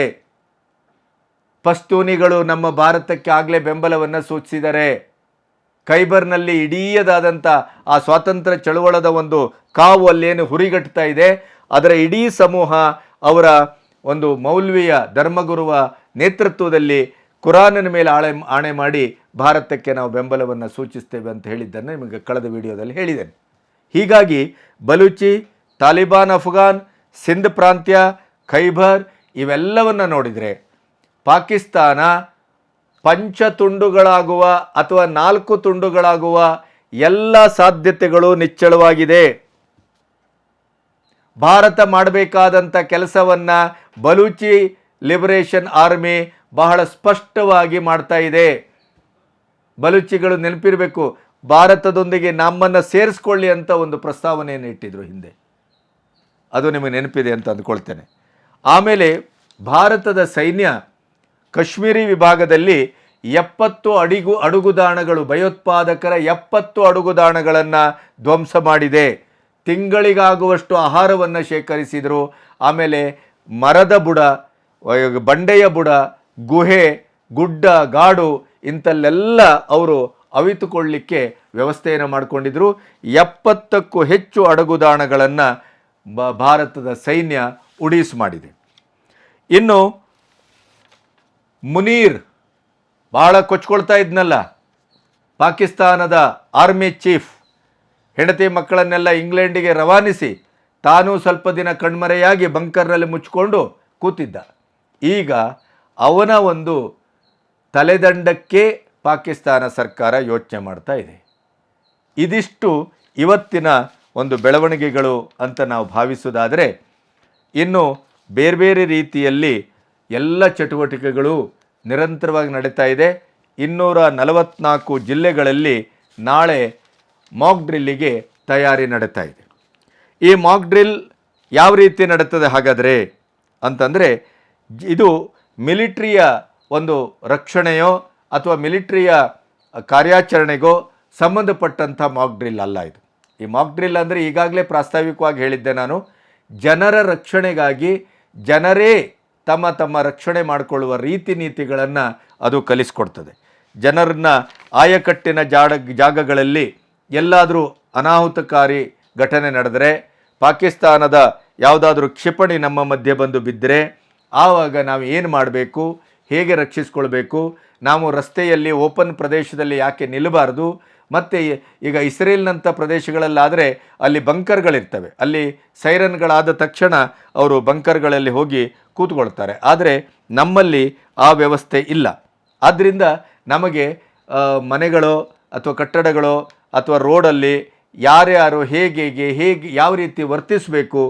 ಪಸ್ತೂನಿಗಳು ನಮ್ಮ ಭಾರತಕ್ಕೆ ಆಗಲೇ ಬೆಂಬಲವನ್ನು ಸೂಚಿಸಿದರೆ, ಖೈಬರ್ನಲ್ಲಿ ಇಡೀಯದಾದಂಥ ಆ ಸ್ವಾತಂತ್ರ್ಯ ಚಳುವಳದ ಒಂದು ಕಾವು ಅಲ್ಲೇನು ಹುರಿಗಟ್ತಾ ಇದೆ, ಅದರ ಇಡೀ ಸಮೂಹ ಅವರ ಒಂದು ಮೌಲ್ವಿಯ ಧರ್ಮಗುರುವ ನೇತೃತ್ವದಲ್ಲಿ ಕುರಾನಿನ ಮೇಲೆ ಆಳೆ, ಆಣೆ ಮಾಡಿ ಭಾರತಕ್ಕೆ ನಾವು ಬೆಂಬಲವನ್ನು ಸೂಚಿಸ್ತೇವೆ ಅಂತ ಹೇಳಿದ್ದನ್ನು ನಿಮಗೆ ಕಳೆದ ವಿಡಿಯೋದಲ್ಲಿ ಹೇಳಿದ್ದೇನೆ. ಹೀಗಾಗಿ ಬಲೂಚಿ, ತಾಲಿಬಾನ್, ಅಫ್ಘಾನ್, ಸಿಂಧ್ ಪ್ರಾಂತ್ಯ, ಖೈಬರ್ ಇವೆಲ್ಲವನ್ನು ನೋಡಿದರೆ ಪಾಕಿಸ್ತಾನ ಪಂಚ ತುಂಡುಗಳಾಗುವ ಅಥವಾ ನಾಲ್ಕು ತುಂಡುಗಳಾಗುವ ಎಲ್ಲ ಸಾಧ್ಯತೆಗಳು ನಿಚ್ಚಳವಾಗಿದೆ. ಭಾರತ ಮಾಡಬೇಕಾದಂಥ ಕೆಲಸವನ್ನು ಬಲೂಚಿ ಲಿಬರೇಷನ್ ಆರ್ಮಿ ಬಹಳ ಸ್ಪಷ್ಟವಾಗಿ ಮಾಡ್ತಾ ಇದೆ. ಬಲುಚಿಗಳು ನೆನಪಿರಬೇಕು, ಭಾರತದೊಂದಿಗೆ ನಮ್ಮನ್ನು ಸೇರಿಸ್ಕೊಳ್ಳಿ ಅಂತ ಒಂದು ಪ್ರಸ್ತಾವನೆಯನ್ನು ಇಟ್ಟಿದ್ರು ಹಿಂದೆ. ಅದು ನಿಮಗೆ ನೆನಪಿದೆ ಅಂತ ಅಂದ್ಕೊಳ್ತೇನೆ. ಆಮೇಲೆ ಭಾರತದ ಸೈನ್ಯ ಕಾಶ್ಮೀರಿ ವಿಭಾಗದಲ್ಲಿ ಎಪ್ಪತ್ತು ಅಡಿಗು ಅಡುಗುದಾಣಗಳು, ಭಯೋತ್ಪಾದಕರ ಎಪ್ಪತ್ತು ಅಡುಗುದಾಣಗಳನ್ನು ಧ್ವಂಸ ಮಾಡಿದೆ. ತಿಂಗಳಿಗಾಗುವಷ್ಟು ಆಹಾರವನ್ನು ಶೇಖರಿಸಿದರು. ಆಮೇಲೆ ಮರದ ಬುಡ ಬಂಡೆಯ ಬುಡ ಗುಹೆ, ಗುಡ್ಡ, ಗಾಡು ಇಂಥಲ್ಲೆಲ್ಲ ಅವರು ಅವಿತುಕೊಳ್ಳಿಕ್ಕೆ ವ್ಯವಸ್ಥೆಯನ್ನು ಮಾಡಿಕೊಂಡಿದ್ರು. ಎಪ್ಪತ್ತಕ್ಕೂ ಹೆಚ್ಚು ಅಡಗುದಾಣಗಳನ್ನು ಬ, ಭಾರತದ ಸೈನ್ಯ ಉಡೀಸ್ ಮಾಡಿದೆ. ಇನ್ನು ಮುನೀರ್ ಭಾಳ ಕೊಚ್ಕೊಳ್ತಾ ಇದ್ನಲ್ಲ. ಪಾಕಿಸ್ತಾನದ ಆರ್ಮಿ ಚೀಫ್ ಹೆಂಡತಿ ಮಕ್ಕಳನ್ನೆಲ್ಲ ಇಂಗ್ಲೆಂಡಿಗೆ ರವಾನಿಸಿ ತಾನೂ ಸ್ವಲ್ಪ ದಿನ ಕಣ್ಮರೆಯಾಗಿ ಬಂಕರ್ನಲ್ಲಿ ಮುಚ್ಚಿಕೊಂಡು ಕೂತಿದ್ದ. ಈಗ ಅವನ ಒಂದು ತಲೆದಂಡಕ್ಕೆ ಪಾಕಿಸ್ತಾನ ಸರ್ಕಾರ ಯೋಚನೆ ಮಾಡ್ತಾ ಇದೆ. ಇದಿಷ್ಟು ಇವತ್ತಿನ ಒಂದು ಬೆಳವಣಿಗೆಗಳು ಅಂತ ನಾವು ಭಾವಿಸುವುದಾದರೆ, ಇನ್ನು ಬೇರೆ ಬೇರೆ ರೀತಿಯಲ್ಲಿ ಎಲ್ಲ ಚಟುವಟಿಕೆಗಳು ನಿರಂತರವಾಗಿ ನಡೀತಾ ಇದೆ. ಇನ್ನೂರ ನಲವತ್ನಾಲ್ಕು ಜಿಲ್ಲೆಗಳಲ್ಲಿ ನಾಳೆ ಮಾಕ್ ಡ್ರಿಲ್ಲಿಗೆ ತಯಾರಿ ನಡೀತಾ ಇದೆ. ಈ ಮಾಕ್ ಡ್ರಿಲ್ ಯಾವ ರೀತಿ ನಡೀತದೆ ಹಾಗಾದರೆ ಅಂತಂದರೆ, ಇದು ಮಿಲಿಟ್ರಿಯ ಒಂದು ರಕ್ಷಣೆಯೋ ಅಥವಾ ಮಿಲಿಟ್ರಿಯ ಕಾರ್ಯಾಚರಣೆಗೋ ಸಂಬಂಧಪಟ್ಟಂಥ ಮಾಕ್ ಡ್ರಿಲ್ ಅಲ್ಲ ಇದು. ಈ ಮಾಕ್ ಡ್ರಿಲ್ ಅಂದರೆ ಈಗಾಗಲೇ ಪ್ರಾಸ್ತಾವಿಕವಾಗಿ ಹೇಳಿದ್ದೆ ನಾನು, ಜನರ ರಕ್ಷಣೆಗಾಗಿ ಜನರೇ ತಮ್ಮ ತಮ್ಮ ರಕ್ಷಣೆ ಮಾಡಿಕೊಳ್ಳುವ ರೀತಿ ನೀತಿಗಳನ್ನು ಅದು ಕಲಿಸ್ಕೊಡ್ತದೆ. ಜನರನ್ನ ಆಯಕಟ್ಟಿನ ಜಾಡ, ಜಾಗಗಳಲ್ಲಿ ಎಲ್ಲಾದರೂ ಅನಾಹುತಕಾರಿ ಘಟನೆ ನಡೆದರೆ, ಪಾಕಿಸ್ತಾನದ ಯಾವುದಾದ್ರೂ ಕ್ಷಿಪಣಿ ನಮ್ಮ ಮಧ್ಯೆ ಬಂದು ಬಿದ್ದರೆ ಆವಾಗ ನಾವು ಏನು ಮಾಡಬೇಕು? ಹೇಗೆ ರಕ್ಷಿಸ್ಕೊಳ್ಬೇಕು? ನಾವು ರಸ್ತೆಯಲ್ಲಿ, ಓಪನ್ ಪ್ರದೇಶದಲ್ಲಿ ಯಾಕೆ ನಿಲ್ಲಬಾರ್ದು? ಮತ್ತು ಈಗ ಇಸ್ರೇಲ್ನಂಥ ಪ್ರದೇಶಗಳಲ್ಲಾದರೆ ಅಲ್ಲಿ ಬಂಕರ್ಗಳಿರ್ತವೆ. ಅಲ್ಲಿ ಸೈರನ್ಗಳಾದ ತಕ್ಷಣ ಅವರು ಬಂಕರ್ಗಳಲ್ಲಿ ಹೋಗಿ ಕೂತ್ಕೊಳ್ತಾರೆ. ಆದರೆ ನಮ್ಮಲ್ಲಿ ಆ ವ್ಯವಸ್ಥೆ ಇಲ್ಲ. ಆದ್ದರಿಂದ ನಮಗೆ ಮನೆಗಳು ಅಥವಾ ಕಟ್ಟಡಗಳೋ ಅಥವಾ ರೋಡಲ್ಲಿ ಯಾರ್ಯಾರು ಹೇಗೆ ಹೇಗೆ ಹೇಗೆ, ಯಾವ ರೀತಿ ವರ್ತಿಸಬೇಕು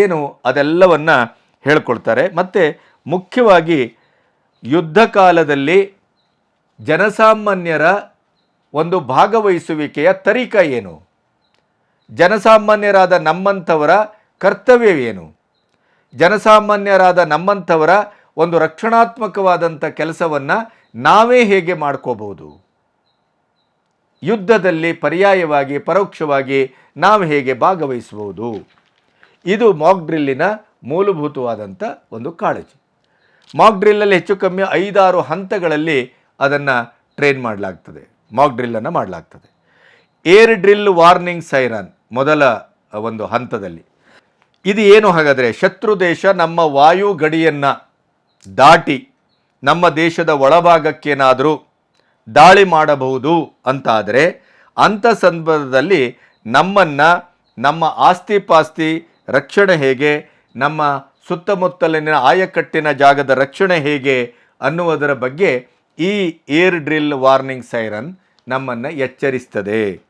ಏನು ಅದೆಲ್ಲವನ್ನು ಹೇಳ್ಕೊಳ್ತಾರೆ. ಮತ್ತು ಮುಖ್ಯವಾಗಿ ಯುದ್ಧ ಕಾಲದಲ್ಲಿ ಜನಸಾಮಾನ್ಯರ ಒಂದು ಭಾಗವಹಿಸುವಿಕೆಯ ತರೀಕ ಏನು? ಜನಸಾಮಾನ್ಯರಾದ ನಮ್ಮಂಥವರ ಕರ್ತವ್ಯವೇನು? ಜನಸಾಮಾನ್ಯರಾದ ನಮ್ಮಂಥವರ ಒಂದು ರಕ್ಷಣಾತ್ಮಕವಾದಂಥ ಕೆಲಸವನ್ನು ನಾವೇ ಹೇಗೆ ಮಾಡ್ಕೋಬಹುದು? ಯುದ್ಧದಲ್ಲಿ ಪರ್ಯಾಯವಾಗಿ, ಪರೋಕ್ಷವಾಗಿ ನಾವು ಹೇಗೆ ಭಾಗವಹಿಸಬಹುದು? ಇದು ಮಾಕ್ ಡ್ರಿಲ್ಲಿನ ಮೂಲಭೂತವಾದಂಥ ಒಂದು ಕಾಳಜಿ. ಮಾಕ್ ಡ್ರಿಲ್ಲಲ್ಲಿ ಹೆಚ್ಚು ಕಮ್ಮಿ ಐದಾರು ಹಂತಗಳಲ್ಲಿ ಅದನ್ನು ಟ್ರೈನ್ ಮಾಡಲಾಗ್ತದೆ. ಮಾಕ್ ಡ್ರಿಲ್ಲನ್ನು ಮಾಡಲಾಗ್ತದೆ. ಏರ್ ಡ್ರಿಲ್ ವಾರ್ನಿಂಗ್ ಸೈರನ್ ಮೊದಲ ಒಂದು ಹಂತದಲ್ಲಿ. ಇದು ಏನು ಹಾಗಾದರೆ ಶತ್ರು ದೇಶ ನಮ್ಮ ವಾಯು ಗಡಿಯನ್ನು ದಾಟಿ ನಮ್ಮ ದೇಶದ ಒಳಭಾಗಕ್ಕೇನಾದರೂ ದಾಳಿ ಮಾಡಬಹುದು ಅಂತಾದರೆ ಅಂಥ ಸಂದರ್ಭದಲ್ಲಿ ನಮ್ಮನ್ನು, ನಮ್ಮ ಆಸ್ತಿ ಪಾಸ್ತಿ ರಕ್ಷಣೆ ಹೇಗೆ ನಮ್ಮ ಸುತ್ತಮುತ್ತಲಿನ ಆಯಕಟ್ಟಿನ ಜಾಗದ ರಕ್ಷಣೆ ಹೇಗೆ ಅನ್ನುವುದರ ಬಗ್ಗೆ ಈ ಏರ್ ಡ್ರಿಲ್ ವಾರ್ನಿಂಗ್ ಸೈರನ್ ನಮ್ಮನ್ನು ಎಚ್ಚರಿಸ್ತದೆ.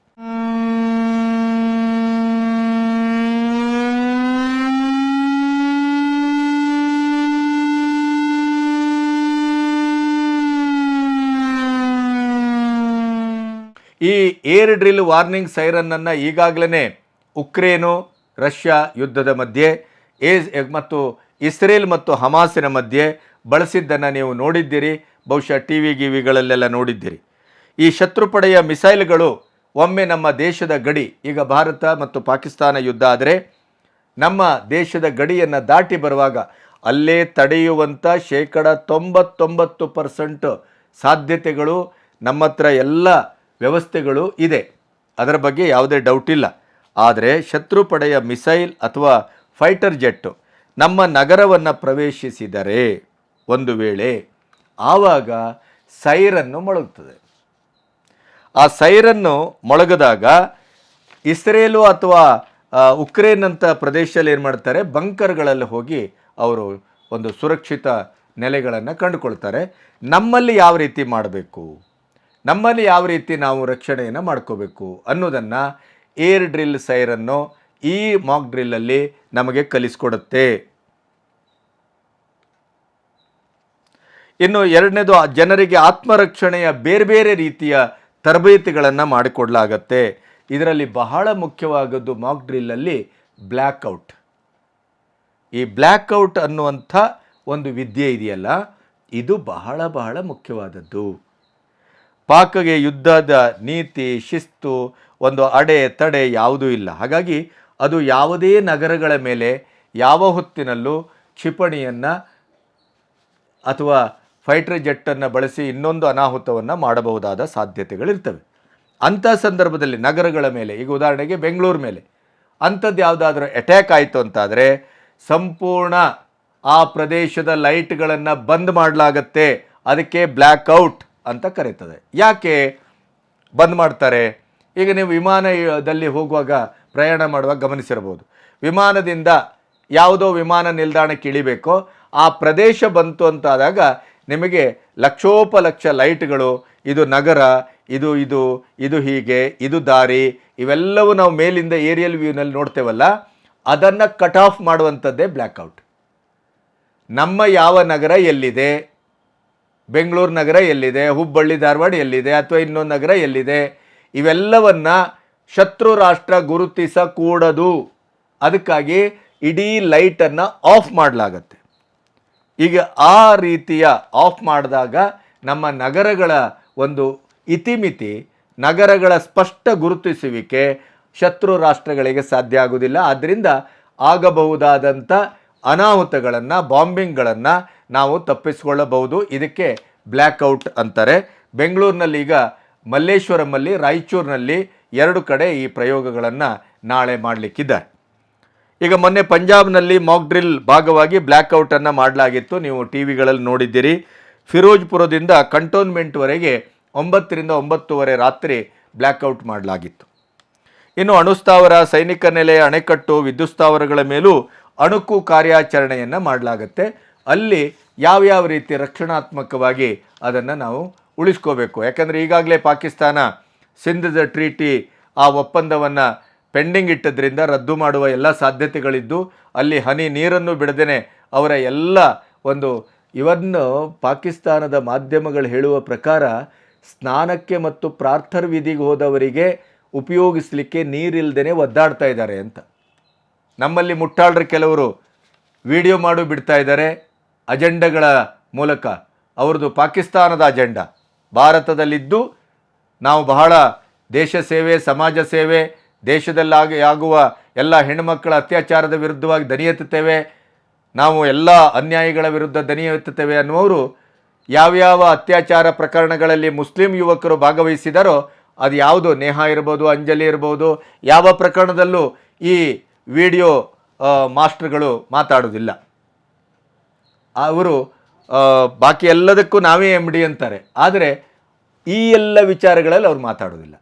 ಈ ಏರ್ ಡ್ರಿಲ್ ವಾರ್ನಿಂಗ್ ಸೈರನ್ನನ್ನು ಈಗಾಗಲೇ ಉಕ್ರೇನು, ರಷ್ಯಾ ಯುದ್ಧದ ಮಧ್ಯೆ ಏಸ್ ಮತ್ತು ಇಸ್ರೇಲ್ ಮತ್ತು ಹಮಾಸಿನ ಮಧ್ಯೆ ಬಳಸಿದ್ದನ್ನು ನೀವು ನೋಡಿದ್ದೀರಿ, ಬಹುಶಃ ಟಿ ವಿ ಗಿವಿಗಳಲ್ಲೆಲ್ಲ ನೋಡಿದ್ದೀರಿ. ಈ ಶತ್ರುಪಡೆಯ ಮಿಸೈಲ್ಗಳು ಒಮ್ಮೆ ನಮ್ಮ ದೇಶದ ಗಡಿ, ಈಗ ಭಾರತ ಮತ್ತು ಪಾಕಿಸ್ತಾನ ಯುದ್ಧ ಆದರೆ ನಮ್ಮ ದೇಶದ ಗಡಿಯನ್ನು ದಾಟಿ ಬರುವಾಗ ಅಲ್ಲೇ ತಡೆಯುವಂಥ ಶೇಕಡ ತೊಂಬತ್ತೊಂಬತ್ತು ಪರ್ಸೆಂಟ್ ಸಾಧ್ಯತೆಗಳು, ನಮ್ಮ ಹತ್ರ ಎಲ್ಲ ವ್ಯವಸ್ಥೆಗಳು ಇದೆ. ಅದರ ಬಗ್ಗೆ ಯಾವುದೇ ಡೌಟ್ ಇಲ್ಲ. ಆದರೆ ಶತ್ರುಪಡೆಯ ಮಿಸೈಲ್ ಅಥವಾ ಫೈಟರ್ ಜೆಟ್ಟು ನಮ್ಮ ನಗರವನ್ನು ಪ್ರವೇಶಿಸಿದರೆ ಒಂದು ವೇಳೆ ಆವಾಗ ಸೈರನ್ನು ಮೊಳಗ್ತದೆ ಆ ಸೈರನ್ನು ಮೊಳಗದಾಗ ಇಸ್ರೇಲು ಅಥವಾ ಉಕ್ರೇನ್ ಅಂತ ಪ್ರದೇಶದಲ್ಲಿ ಏನು ಮಾಡ್ತಾರೆ? ಬಂಕರ್ಗಳಲ್ಲಿ ಹೋಗಿ ಅವರು ಒಂದು ಸುರಕ್ಷಿತ ನೆಲೆಗಳನ್ನು ಕಂಡುಕೊಳ್ತಾರೆ. ನಮ್ಮಲ್ಲಿ ಯಾವ ರೀತಿ ಮಾಡಬೇಕು? ನಮ್ಮಲ್ಲಿ ಯಾವ ರೀತಿ ನಾವು ರಕ್ಷಣೆಯನ್ನು ಮಾಡ್ಕೋಬೇಕು ಅನ್ನೋದನ್ನು ಏರ್ ಡ್ರಿಲ್ ಸೈರನ್ನು ಈ ಮಾಕ್ ಡ್ರಿಲ್ಲಲ್ಲಿ ನಮಗೆ ಕಲಿಸ್ಕೊಡುತ್ತೆ. ಇನ್ನು ಎರಡನೇದು, ಜನರಿಗೆ ಆತ್ಮರಕ್ಷಣೆಯ ಬೇರೆ ಬೇರೆ ರೀತಿಯ ತರಬೇತಿಗಳನ್ನು ಮಾಡಿಕೊಡಲಾಗತ್ತೆ. ಇದರಲ್ಲಿ ಬಹಳ ಮುಖ್ಯವಾದದ್ದು ಮಾಕ್ ಡ್ರಿಲ್ಲಲ್ಲಿ ಬ್ಲ್ಯಾಕ್ಔಟ್ ಈ ಬ್ಲ್ಯಾಕ್ಔಟ್ ಅನ್ನುವಂಥ ಒಂದು ವಿದ್ಯೆ ಇದೆಯಲ್ಲ, ಇದು ಬಹಳ ಬಹಳ ಮುಖ್ಯವಾದದ್ದು. ಪಾಕಗೆ ಯುದ್ಧದ ನೀತಿ, ಶಿಸ್ತು, ಒಂದು ಅಡೆ, ತಡೆ ಯಾವುದೂ ಇಲ್ಲ. ಹಾಗಾಗಿ ಅದು ಯಾವುದೇ ನಗರಗಳ ಮೇಲೆ ಯಾವ ಹೊತ್ತಿನಲ್ಲೂ ಕ್ಷಿಪಣಿಯನ್ನು ಅಥವಾ ಫೈಟರ್ ಜೆಟ್ಟನ್ನು ಬಳಸಿ ಇನ್ನೊಂದು ಅನಾಹುತವನ್ನು ಮಾಡಬಹುದಾದ ಸಾಧ್ಯತೆಗಳಿರ್ತವೆ. ಅಂಥ ಸಂದರ್ಭದಲ್ಲಿ ನಗರಗಳ ಮೇಲೆ, ಈಗ ಉದಾಹರಣೆಗೆ ಬೆಂಗಳೂರು ಮೇಲೆ, ಅಂಥದ್ದು ಯಾವುದಾದ್ರೂ ಅಟ್ಯಾಕ್ ಆಯಿತು ಅಂತಾದರೆ ಸಂಪೂರ್ಣ ಆ ಪ್ರದೇಶದ ಲೈಟ್ಗಳನ್ನು ಬಂದ್ ಮಾಡಲಾಗತ್ತೆ, ಅದಕ್ಕೆ ಬ್ಲ್ಯಾಕ್ಔಟ್ ಅಂತ ಕರೀತದೆ. ಯಾಕೆ ಬಂದ್ ಮಾಡ್ತಾರೆ? ಈಗ ನೀವು ವಿಮಾನದಲ್ಲಿ ಹೋಗುವಾಗ ಪ್ರಯಾಣ ಮಾಡುವಾಗ ಗಮನಿಸಿರಬಹುದು. ವಿಮಾನದಿಂದ ಯಾವುದೋ ವಿಮಾನ ನಿಲ್ದಾಣಕ್ಕೆ ಇಳಿಬೇಕೋ, ಆ ಪ್ರದೇಶ ಬಂತು ಅಂತಾದಾಗ ನಿಮಗೆ ಲಕ್ಷೋಪಲಕ್ಷ ಲೈಟ್ಗಳು, ಇದು ನಗರ, ಇದು ಇದು ಇದು ಹೀಗೆ, ಇದು ದಾರಿ, ಇವೆಲ್ಲವೂ ನಾವು ಮೇಲಿಂದ ಏರಿಯಲ್ ವ್ಯೂನಲ್ಲಿ ನೋಡ್ತೇವಲ್ಲ, ಅದನ್ನು ಕಟ್ ಆಫ್ ಮಾಡುವಂಥದ್ದೇ ಬ್ಲ್ಯಾಕ್ಔಟ್ ನಮ್ಮ ಯಾವ ನಗರ ಎಲ್ಲಿದೆ? ಬೆಂಗಳೂರು ನಗರ ಎಲ್ಲಿದೆ? ಹುಬ್ಬಳ್ಳಿ, ಧಾರವಾಡ ಎಲ್ಲಿದೆ? ಅಥವಾ ಇನ್ನೊಂದು ನಗರ ಎಲ್ಲಿದೆ? ಇವೆಲ್ಲವನ್ನ ಶತ್ರು ರಾಷ್ಟ್ರ ಗುರುತಿಸಕೂಡದು. ಅದಕ್ಕಾಗಿ ಇಡೀ ಲೈಟನ್ನು ಆಫ್ ಮಾಡಲಾಗತ್ತೆ. ಈಗ ಆ ರೀತಿಯ ಆಫ್ ಮಾಡಿದಾಗ ನಮ್ಮ ನಗರಗಳ ಒಂದು ಇತಿಮಿತಿ, ನಗರಗಳ ಸ್ಪಷ್ಟ ಗುರುತಿಸುವಿಕೆ ಶತ್ರು ರಾಷ್ಟ್ರಗಳಿಗೆ ಸಾಧ್ಯ ಆಗುವುದಿಲ್ಲ. ಆದ್ದರಿಂದ ಆಗಬಹುದಾದಂಥ ಅನಾಹುತಗಳನ್ನು, ಬಾಂಬಿಂಗ್ಗಳನ್ನು ನಾವು ತಪ್ಪಿಸಿಕೊಳ್ಳಬಹುದು. ಇದಕ್ಕೆ ಬ್ಲ್ಯಾಕ್ಔಟ್ ಅಂತಾರೆ. ಬೆಂಗಳೂರಿನಲ್ಲಿ ಈಗ ಮಲ್ಲೇಶ್ವರಮಲ್ಲಿ ರಾಯಚೂರಿನಲ್ಲಿ ಎರಡು ಕಡೆ ಈ ಪ್ರಯೋಗಗಳನ್ನು ನಾಳೆ ಮಾಡಲಿಕ್ಕಿದ್ದಾರೆ. ಈಗ ಮೊನ್ನೆ ಪಂಜಾಬ್ನಲ್ಲಿ ಮಾಕ್ ಡ್ರಿಲ್ ಭಾಗವಾಗಿ ಬ್ಲ್ಯಾಕ್ಔಟನ್ನು ಮಾಡಲಾಗಿತ್ತು. ನೀವು ಟಿ ವಿಗಳಲ್ಲಿ ನೋಡಿದ್ದೀರಿ. ಫಿರೋಜ್ಪುರದಿಂದ ಕಂಟೋನ್ಮೆಂಟ್ವರೆಗೆ ಒಂಬತ್ತರಿಂದ ಒಂಬತ್ತುವರೆ ರಾತ್ರಿ ಬ್ಲ್ಯಾಕ್ಔಟ್ ಮಾಡಲಾಗಿತ್ತು. ಇನ್ನು ಅಣುಸ್ಥಾವರ ಸೈನಿಕ ನೆಲೆ, ಅಣೆಕಟ್ಟು, ವಿದ್ಯುತ್ ಸ್ಥಾವರಗಳ ಮೇಲೂ ಅಣುಕು ಕಾರ್ಯಾಚರಣೆಯನ್ನು ಮಾಡಲಾಗತ್ತೆ. ಅಲ್ಲಿ ಯಾವ್ಯಾವ ರೀತಿ ರಕ್ಷಣಾತ್ಮಕವಾಗಿ ಅದನ್ನು ನಾವು ಉಳಿಸ್ಕೋಬೇಕು. ಯಾಕಂದರೆ ಈಗಾಗಲೇ ಪಾಕಿಸ್ತಾನ ಸಿಂಧದ ಟ್ರೀಟಿ ಆ ಒಪ್ಪಂದವನ್ನು ಪೆಂಡಿಂಗ್ ಇಟ್ಟದ್ರಿಂದ ರದ್ದು ಮಾಡುವ ಎಲ್ಲ ಸಾಧ್ಯತೆಗಳಿದ್ದು, ಅಲ್ಲಿ ಹನಿ ನೀರನ್ನು ಬಿಡದೇನೆ ಅವರ ಎಲ್ಲ ಒಂದು ಇವನ್ನು ಪಾಕಿಸ್ತಾನದ ಮಾಧ್ಯಮಗಳು ಹೇಳುವ ಪ್ರಕಾರ ಸ್ನಾನಕ್ಕೆ ಮತ್ತು ಪ್ರಾರ್ಥರ್ ವಿಧಿಗೆ ಹೋದವರಿಗೆ ಉಪಯೋಗಿಸಲಿಕ್ಕೆ ನೀರಿಲ್ದೇ ಒದ್ದಾಡ್ತಾ ಇದ್ದಾರೆ ಅಂತ. ನಮ್ಮಲ್ಲಿ ಮುಟ್ಟಾಳ್ರ ಕೆಲವರು ವಿಡಿಯೋ ಮಾಡು ಬಿಡ್ತಾ ಇದ್ದಾರೆ. ಅಜೆಂಡಗಳ ಮೂಲಕ ಅವರದು ಪಾಕಿಸ್ತಾನದ ಅಜೆಂಡಾ. ಭಾರತದಲ್ಲಿದ್ದು ನಾವು ಬಹಳ ದೇಶ ಸೇವೆ, ಸಮಾಜ ಸೇವೆ ದೇಶದಲ್ಲಾಗಿ ಆಗುವ ಎಲ್ಲ ಹೆಣ್ಣುಮಕ್ಕಳ ಅತ್ಯಾಚಾರದ ವಿರುದ್ಧವಾಗಿ ದನಿ ಎತ್ತುತ್ತೇವೆ. ನಾವು ಎಲ್ಲ ಅನ್ಯಾಯಗಳ ವಿರುದ್ಧ ದನಿ ಎತ್ತುತ್ತೇವೆ ಅನ್ನುವರು ಯಾವ್ಯಾವ ಅತ್ಯಾಚಾರ ಪ್ರಕರಣಗಳಲ್ಲಿ ಮುಸ್ಲಿಂ ಯುವಕರು ಭಾಗವಹಿಸಿದಾರೋ ಅದು ಯಾವುದು ನೇಹಾ ಇರ್ಬೋದು, ಅಂಜಲಿ ಇರ್ಬೋದು, ಯಾವ ಪ್ರಕರಣದಲ್ಲೂ ಈ ವಿಡಿಯೋ ಮಾಸ್ಟರ್ಗಳು ಮಾತಾಡೋದಿಲ್ಲ ಅವರು ಬಾಕಿ ಎಲ್ಲದಕ್ಕೂ ನಾವೇ ಎಂ ಡಿ ಅಂತಾರೆ. ಆದರೆ ಈ ಎಲ್ಲ ವಿಚಾರಗಳಲ್ಲಿ ಅವ್ರು ಮಾತಾಡೋದಿಲ್ಲ.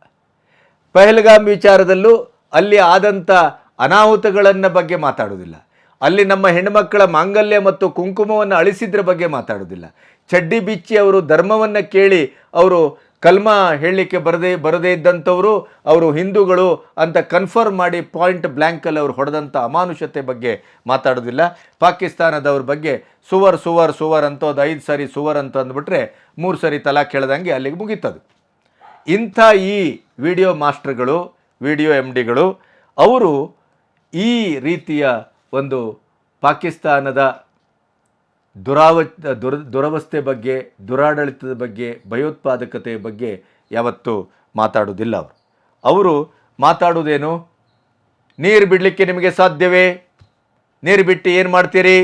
ಪಹಲ್ಗಾಮ್ ವಿಚಾರದಲ್ಲೂ ಅಲ್ಲಿ ಆದಂಥ ಅನಾಹುತಗಳನ್ನು ಬಗ್ಗೆ ಮಾತಾಡೋದಿಲ್ಲ. ಅಲ್ಲಿ ನಮ್ಮ ಹೆಣ್ಣುಮಕ್ಕಳ ಮಾಂಗಲ್ಯ ಮತ್ತು ಕುಂಕುಮವನ್ನು ಅಳಿಸಿದ್ರ ಬಗ್ಗೆ ಮಾತಾಡೋದಿಲ್ಲ. ಚಡ್ಡಿ ಬಿಚ್ಚಿ ಅವರು ಧರ್ಮವನ್ನು ಕೇಳಿ ಅವರು ಕಲ್ಮ ಹೇಳಲಿಕ್ಕೆ ಬರದೇ ಬರದೇ ಇದ್ದಂಥವರು, ಅವರು ಹಿಂದೂಗಳು ಅಂತ ಕನ್ಫರ್ಮ್ ಮಾಡಿ ಪಾಯಿಂಟ್ ಬ್ಲ್ಯಾಂಕಲ್ಲಿ ಅವರು ಹೊಡೆದಂಥ ಅಮಾನುಷತೆ ಬಗ್ಗೆ ಮಾತಾಡೋದಿಲ್ಲ. ಪಾಕಿಸ್ತಾನದವ್ರ ಬಗ್ಗೆ ಸುವರ್ ಸುವರ್ ಸುವರ್ ಅಂತ ಒಂದು ಐದು ಸಾರಿ ಸುವರ್ ಅಂತ ಅಂದ್ಬಿಟ್ರೆ ಮೂರು ಸರಿ ತಲಾ ಕೇಳ್ದಂಗೆ ಅಲ್ಲಿಗೆ ಮುಗೀತದು. ಇಂಥ ಈ ವಿಡಿಯೋ ಮಾಸ್ಟರ್ಗಳು, ವಿಡಿಯೋ ಎಂ ಡಿಗಳು ಅವರು ಈ ರೀತಿಯ ಒಂದು ಪಾಕಿಸ್ತಾನದ ದುರಾವ ದುರ, ದುರವಸ್ಥೆ ಬಗ್ಗೆ, ದುರಾಡಳಿತದ ಬಗ್ಗೆ, ಭಯೋತ್ಪಾದಕತೆ ಬಗ್ಗೆ ಯಾವತ್ತೂ ಮಾತಾಡೋದಿಲ್ಲ ಅವರು. ಅವರು ಮಾತಾಡುವುದೇನು? ನೀರು ಬಿಡಲಿಕ್ಕೆ ನಿಮಗೆ ಸಾಧ್ಯವೇ? ನೀರು ಬಿಟ್ಟು ಏನು ಮಾಡ್ತೀರಿ?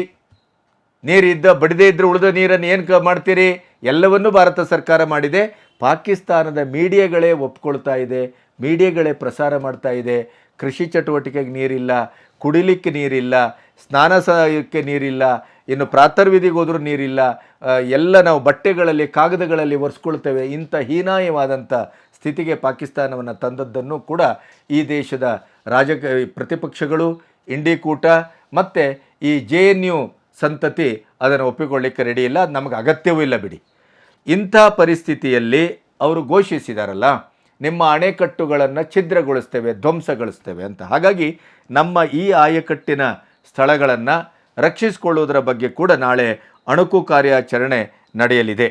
ನೀರಿದ್ದ ಬಡಿದೇ ಇದ್ದರೆ ಉಳಿದ ನೀರನ್ನು ಏನು ಮಾಡ್ತೀರಿ? ಎಲ್ಲವನ್ನೂ ಭಾರತ ಸರ್ಕಾರ ಮಾಡಿದೆ. ಪಾಕಿಸ್ತಾನದ ಮೀಡಿಯಾಗಳೇ ಒಪ್ಕೊಳ್ತಾ ಇದೆ, ಮೀಡಿಯಾಗಳೇ ಪ್ರಸಾರ ಮಾಡ್ತಾ ಇದೆ. ಕೃಷಿ ಚಟುವಟಿಕೆಗೆ ನೀರಿಲ್ಲ, ಕುಡಿಲಿಕ್ಕೆ ನೀರಿಲ್ಲ, ಸ್ನಾನ ಸಹಕ್ಕೆ ನೀರಿಲ್ಲ ಇನ್ನು ಪ್ರಾತರ್ವಿಧಿಗೆ ಹೋದರೂ ನೀರಿಲ್ಲ. ಎಲ್ಲ ನಾವು ಬಟ್ಟೆಗಳಲ್ಲಿ, ಕಾಗದಗಳಲ್ಲಿ ಒರೆಸ್ಕೊಳ್ತೇವೆ. ಇಂಥ ಹೀನಾಯವಾದಂಥ ಸ್ಥಿತಿಗೆ ಪಾಕಿಸ್ತಾನವನ್ನು ತಂದದ್ದನ್ನು ಕೂಡ ಈ ದೇಶದ ರಾಜಕ ಪ್ರತಿಪಕ್ಷಗಳು, ಇಂಡಿ ಕೂಟ ಮತ್ತು ಈ ಜೆ ಎನ್ ಯು ಸಂತತಿ ಅದನ್ನು ಒಪ್ಪಿಕೊಳ್ಳಿಕ್ಕೆ ರೆಡಿ ಇಲ್ಲ. ನಮಗೆ ಅಗತ್ಯವೂ ಇಲ್ಲ ಬಿಡಿ. ಇಂಥ ಪರಿಸ್ಥಿತಿಯಲ್ಲಿ ಅವರು ಘೋಷಿಸಿದಾರಲ್ಲ, ನಿಮ್ಮ ಅಣೆಕಟ್ಟುಗಳನ್ನು ಛಿದ್ರಗೊಳಿಸ್ತೇವೆ, ಧ್ವಂಸಗೊಳಿಸ್ತೇವೆ ಅಂತ. ಹಾಗಾಗಿ ನಮ್ಮ ಈ ಆಯಕಟ್ಟಿನ ಸ್ಥಳಗಳನ್ನು ರಕ್ಷಿಸಿಕೊಳ್ಳುವುದರ ಬಗ್ಗೆ ಕೂಡ ನಾಳೆ ಅಣುಕು ಕಾರ್ಯಾಚರಣೆ ನಡೆಯಲಿದೆ.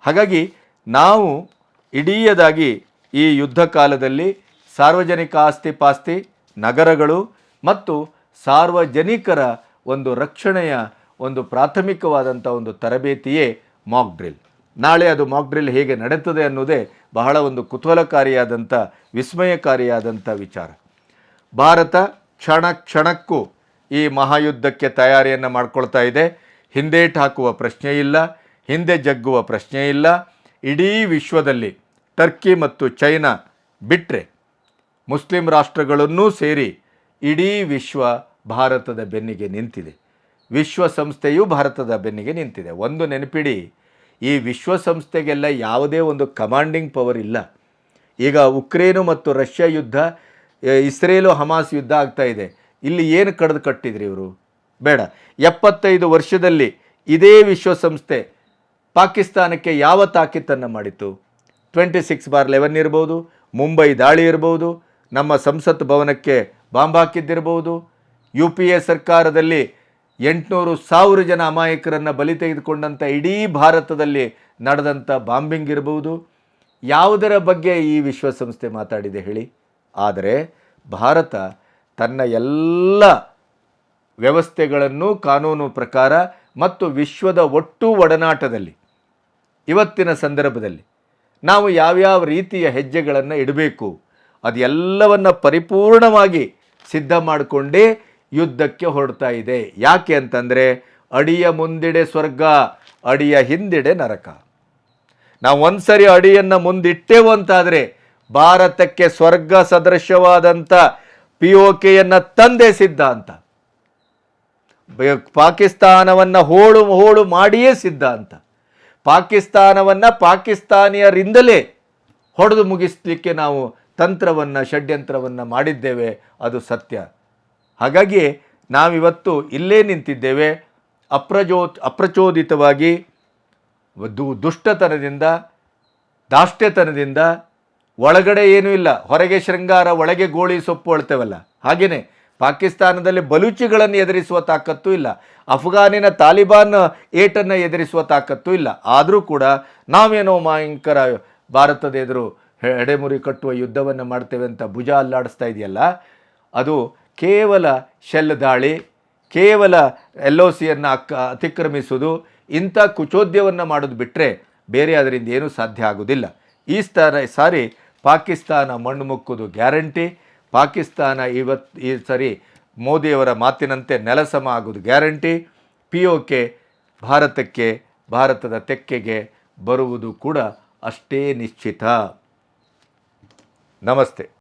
ಹಾಗಾಗಿ ನಾವು ಇಡೀಯದಾಗಿ ಈ ಯುದ್ಧ ಕಾಲದಲ್ಲಿ ಸಾರ್ವಜನಿಕ ಆಸ್ತಿ ಪಾಸ್ತಿ ನಗರಗಳು ಮತ್ತು ಸಾರ್ವಜನಿಕರ ಒಂದು ರಕ್ಷಣೆಯ ಒಂದು ಪ್ರಾಥಮಿಕವಾದಂಥ ಒಂದು ತರಬೇತಿಯೇ ಮಾಕ್ ಡ್ರಿಲ್ ನಾಳೆ ಅದು ಮಾಕ್ ಡ್ರಿಲ್ ಹೇಗೆ ನಡೆಯುತ್ತದೆ ಅನ್ನೋದೇ ಬಹಳ ಒಂದು ಕುತೂಹಲಕಾರಿಯಾದಂಥ, ವಿಸ್ಮಯಕಾರಿಯಾದಂಥ ವಿಚಾರ. ಭಾರತ ಕ್ಷಣ ಕ್ಷಣಕ್ಕೂ ಈ ಮಹಾಯುದ್ಧಕ್ಕೆ ತಯಾರಿಯನ್ನು ಮಾಡ್ಕೊಳ್ತಾ ಇದೆ. ಹಿಂದೇಟು ಹಾಕುವ ಪ್ರಶ್ನೆ ಇಲ್ಲ, ಹಿಂದೆ ಜಗ್ಗುವ ಪ್ರಶ್ನೆ ಇಲ್ಲ. ಇಡೀ ವಿಶ್ವದಲ್ಲಿ ಟರ್ಕಿ ಮತ್ತು ಚೈನಾ ಬಿಟ್ಟರೆ ಮುಸ್ಲಿಂ ರಾಷ್ಟ್ರಗಳನ್ನೂ ಸೇರಿ ಇಡೀ ವಿಶ್ವ ಭಾರತದ ಬೆನ್ನಿಗೆ ನಿಂತಿದೆ. ವಿಶ್ವಸಂಸ್ಥೆಯು ಭಾರತದ ಬೆನ್ನಿಗೆ ನಿಂತಿದೆ. ಒಂದು ನೆನಪಿಡಿ, ಈ ವಿಶ್ವಸಂಸ್ಥೆಗೆಲ್ಲ ಯಾವುದೇ ಒಂದು ಕಮಾಂಡಿಂಗ್ ಪವರ್ ಇಲ್ಲ. ಈಗ ಉಕ್ರೇನು ಮತ್ತು ರಷ್ಯಾ ಯುದ್ಧ ಇಸ್ರೇಲು ಹಮಾಸ್ ಯುದ್ಧ ಆಗ್ತಾ ಇದೆ. ಇಲ್ಲಿ ಏನು ಕಡ್ದು ಕಟ್ಟಿದ್ರಿ ಇವರು? ಬೇಡ. ಎಪ್ಪತ್ತೈದು ವರ್ಷದಲ್ಲಿ ಇದೇ ವಿಶ್ವಸಂಸ್ಥೆ ಪಾಕಿಸ್ತಾನಕ್ಕೆ ಯಾವ ತಾಕೀತನ್ನು ಮಾಡಿತ್ತು? ಟ್ವೆಂಟಿ ಸಿಕ್ಸ್ ಬಾರ್ ಲೆವೆನ್ ಇರ್ಬೋದು, ಮುಂಬೈ ದಾಳಿ ಇರ್ಬೋದು, ನಮ್ಮ ಸಂಸತ್ ಭವನಕ್ಕೆ ಬಾಂಬ್ ಹಾಕಿದ್ದಿರ್ಬೋದು, ಯು ಪಿ ಎ ಸರ್ಕಾರದಲ್ಲಿ ಎಂಟುನೂರು ಸಾವಿರ ಜನ ಅಮಾಯಕರನ್ನು ಬಲಿ ತೆಗೆದುಕೊಂಡಂಥ ಇಡೀ ಭಾರತದಲ್ಲಿ ನಡೆದಂಥ ಬಾಂಬಿಂಗ್ ಇರ್ಬೋದು. ಯಾವುದರ ಬಗ್ಗೆ ಈ ವಿಶ್ವಸಂಸ್ಥೆ ಮಾತಾಡಿದೆ ಹೇಳಿ? ಆದರೆ ಭಾರತ ತನ್ನ ಎಲ್ಲ ವ್ಯವಸ್ಥೆಗಳನ್ನು ಕಾನೂನು ಪ್ರಕಾರ ಮತ್ತು ವಿಶ್ವದ ಒಟ್ಟು ಒಡನಾಟದಲ್ಲಿ ಇವತ್ತಿನ ಸಂದರ್ಭದಲ್ಲಿ ನಾವು ಯಾವ್ಯಾವ ರೀತಿಯ ಹೆಜ್ಜೆಗಳನ್ನು ಇಡಬೇಕು, ಅದೆಲ್ಲವನ್ನು ಪರಿಪೂರ್ಣವಾಗಿ ಸಿದ್ಧ ಮಾಡಿಕೊಂಡೇ ಯುದ್ಧಕ್ಕೆ ಹೊರಡ್ತಾ ಇದೆ. ಯಾಕೆ ಅಂತಂದರೆ ಅಡಿಯ ಮುಂದಿಡೆ ಸ್ವರ್ಗ, ಅಡಿಯ ಹಿಂದಿಡೆ ನರಕ. ನಾವು ಒಂದ್ಸರಿ ಅಡಿಯನ್ನು ಮುಂದಿಟ್ಟೆವು ಅಂತಾದರೆ ಭಾರತಕ್ಕೆ ಸ್ವರ್ಗ ಸದೃಶವಾದಂಥ ಪಿ ಓ ಕೆಯನ್ನು ತಂದೆ ಸಿದ್ಧ ಅಂತ. ಪಾಕಿಸ್ತಾನವನ್ನು ಹೋಳು ಹೋಳು ಮಾಡಿಯೇ ಸಿದ್ಧ ಅಂತ. ಪಾಕಿಸ್ತಾನವನ್ನು ಪಾಕಿಸ್ತಾನಿಯರಿಂದಲೇ ಹೊಡೆದು ಮುಗಿಸ್ಲಿಕ್ಕೆ ನಾವು ತಂತ್ರವನ್ನು, ಷಡ್ಯಂತ್ರವನ್ನು ಮಾಡಿದ್ದೇವೆ, ಅದು ಸತ್ಯ. ಹಾಗಾಗಿ ನಾವಿವತ್ತು ಇಲ್ಲೇ ನಿಂತಿದ್ದೇವೆ ಅಪ್ರಜೋ ಅಪ್ರಚೋದಿತವಾಗಿ, ದುಷ್ಟತನದಿಂದ ದಾಷ್ಟ್ಯತನದಿಂದ ಒಳಗಡೆ ಏನೂ ಇಲ್ಲ. ಹೊರಗೆ ಶೃಂಗಾರ, ಒಳಗೆ ಗೋಳಿ ಸೊಪ್ಪು ಅಳ್ತೇವಲ್ಲ. ಹಾಗೆಯೇ ಪಾಕಿಸ್ತಾನದಲ್ಲಿ ಬಲೂಚಿಗಳನ್ನು ಎದುರಿಸುವ ತಾಕತ್ತು ಇಲ್ಲ. ಅಫ್ಘಾನಿನ ತಾಲಿಬಾನ್ ಏಟನ್ನು ಎದುರಿಸುವ ತಾಕತ್ತು ಇಲ್ಲ. ಆದರೂ ಕೂಡ ನಾವೇನೋ ಭಯಂಕರ ಭಾರತದ ಎದುರು ಎಡೆಮುರಿ ಕಟ್ಟುವ ಯುದ್ಧವನ್ನು ಮಾಡ್ತೇವೆ ಅಂತ ಭುಜ ಅಲ್ಲಾಡಿಸ್ತಾ ಇದೆಯಲ್ಲ? ಅದು ಕೇವಲ ಶೆಲ್ ದಾಳಿ, ಕೇವಲ ಎಲ್ ಒ ಸಿಯನ್ನು ಅಕ್ಕ ಅತಿಕ್ರಮಿಸುವುದು, ಇಂಥ ಕುಚೋದ್ಯವನ್ನು ಮಾಡೋದು ಬಿಟ್ಟರೆ ಬೇರೆ ಅದರಿಂದ ಏನೂ ಸಾಧ್ಯ ಆಗೋದಿಲ್ಲ ಈ ಸ್ತರ ಸಾರಿ ಪಾಕಿಸ್ತಾನ ಮಣ್ಣು ಮುಕ್ಕುವುದು ಗ್ಯಾರಂಟಿ. ಪಾಕಿಸ್ತಾನ ಇವತ್ತು ಈ ಸರಿ ಮೋದಿಯವರ ಮಾತಿನಂತೆ ನೆಲಸಮ ಆಗೋದು ಗ್ಯಾರಂಟಿ. ಪಿ ಒ ಕೆ ಭಾರತಕ್ಕೆ, ಭಾರತದ ತೆಕ್ಕೆಗೆ ಬರುವುದು ಕೂಡ ಅಷ್ಟೇ ನಿಶ್ಚಿತ. ನಮಸ್ತೆ.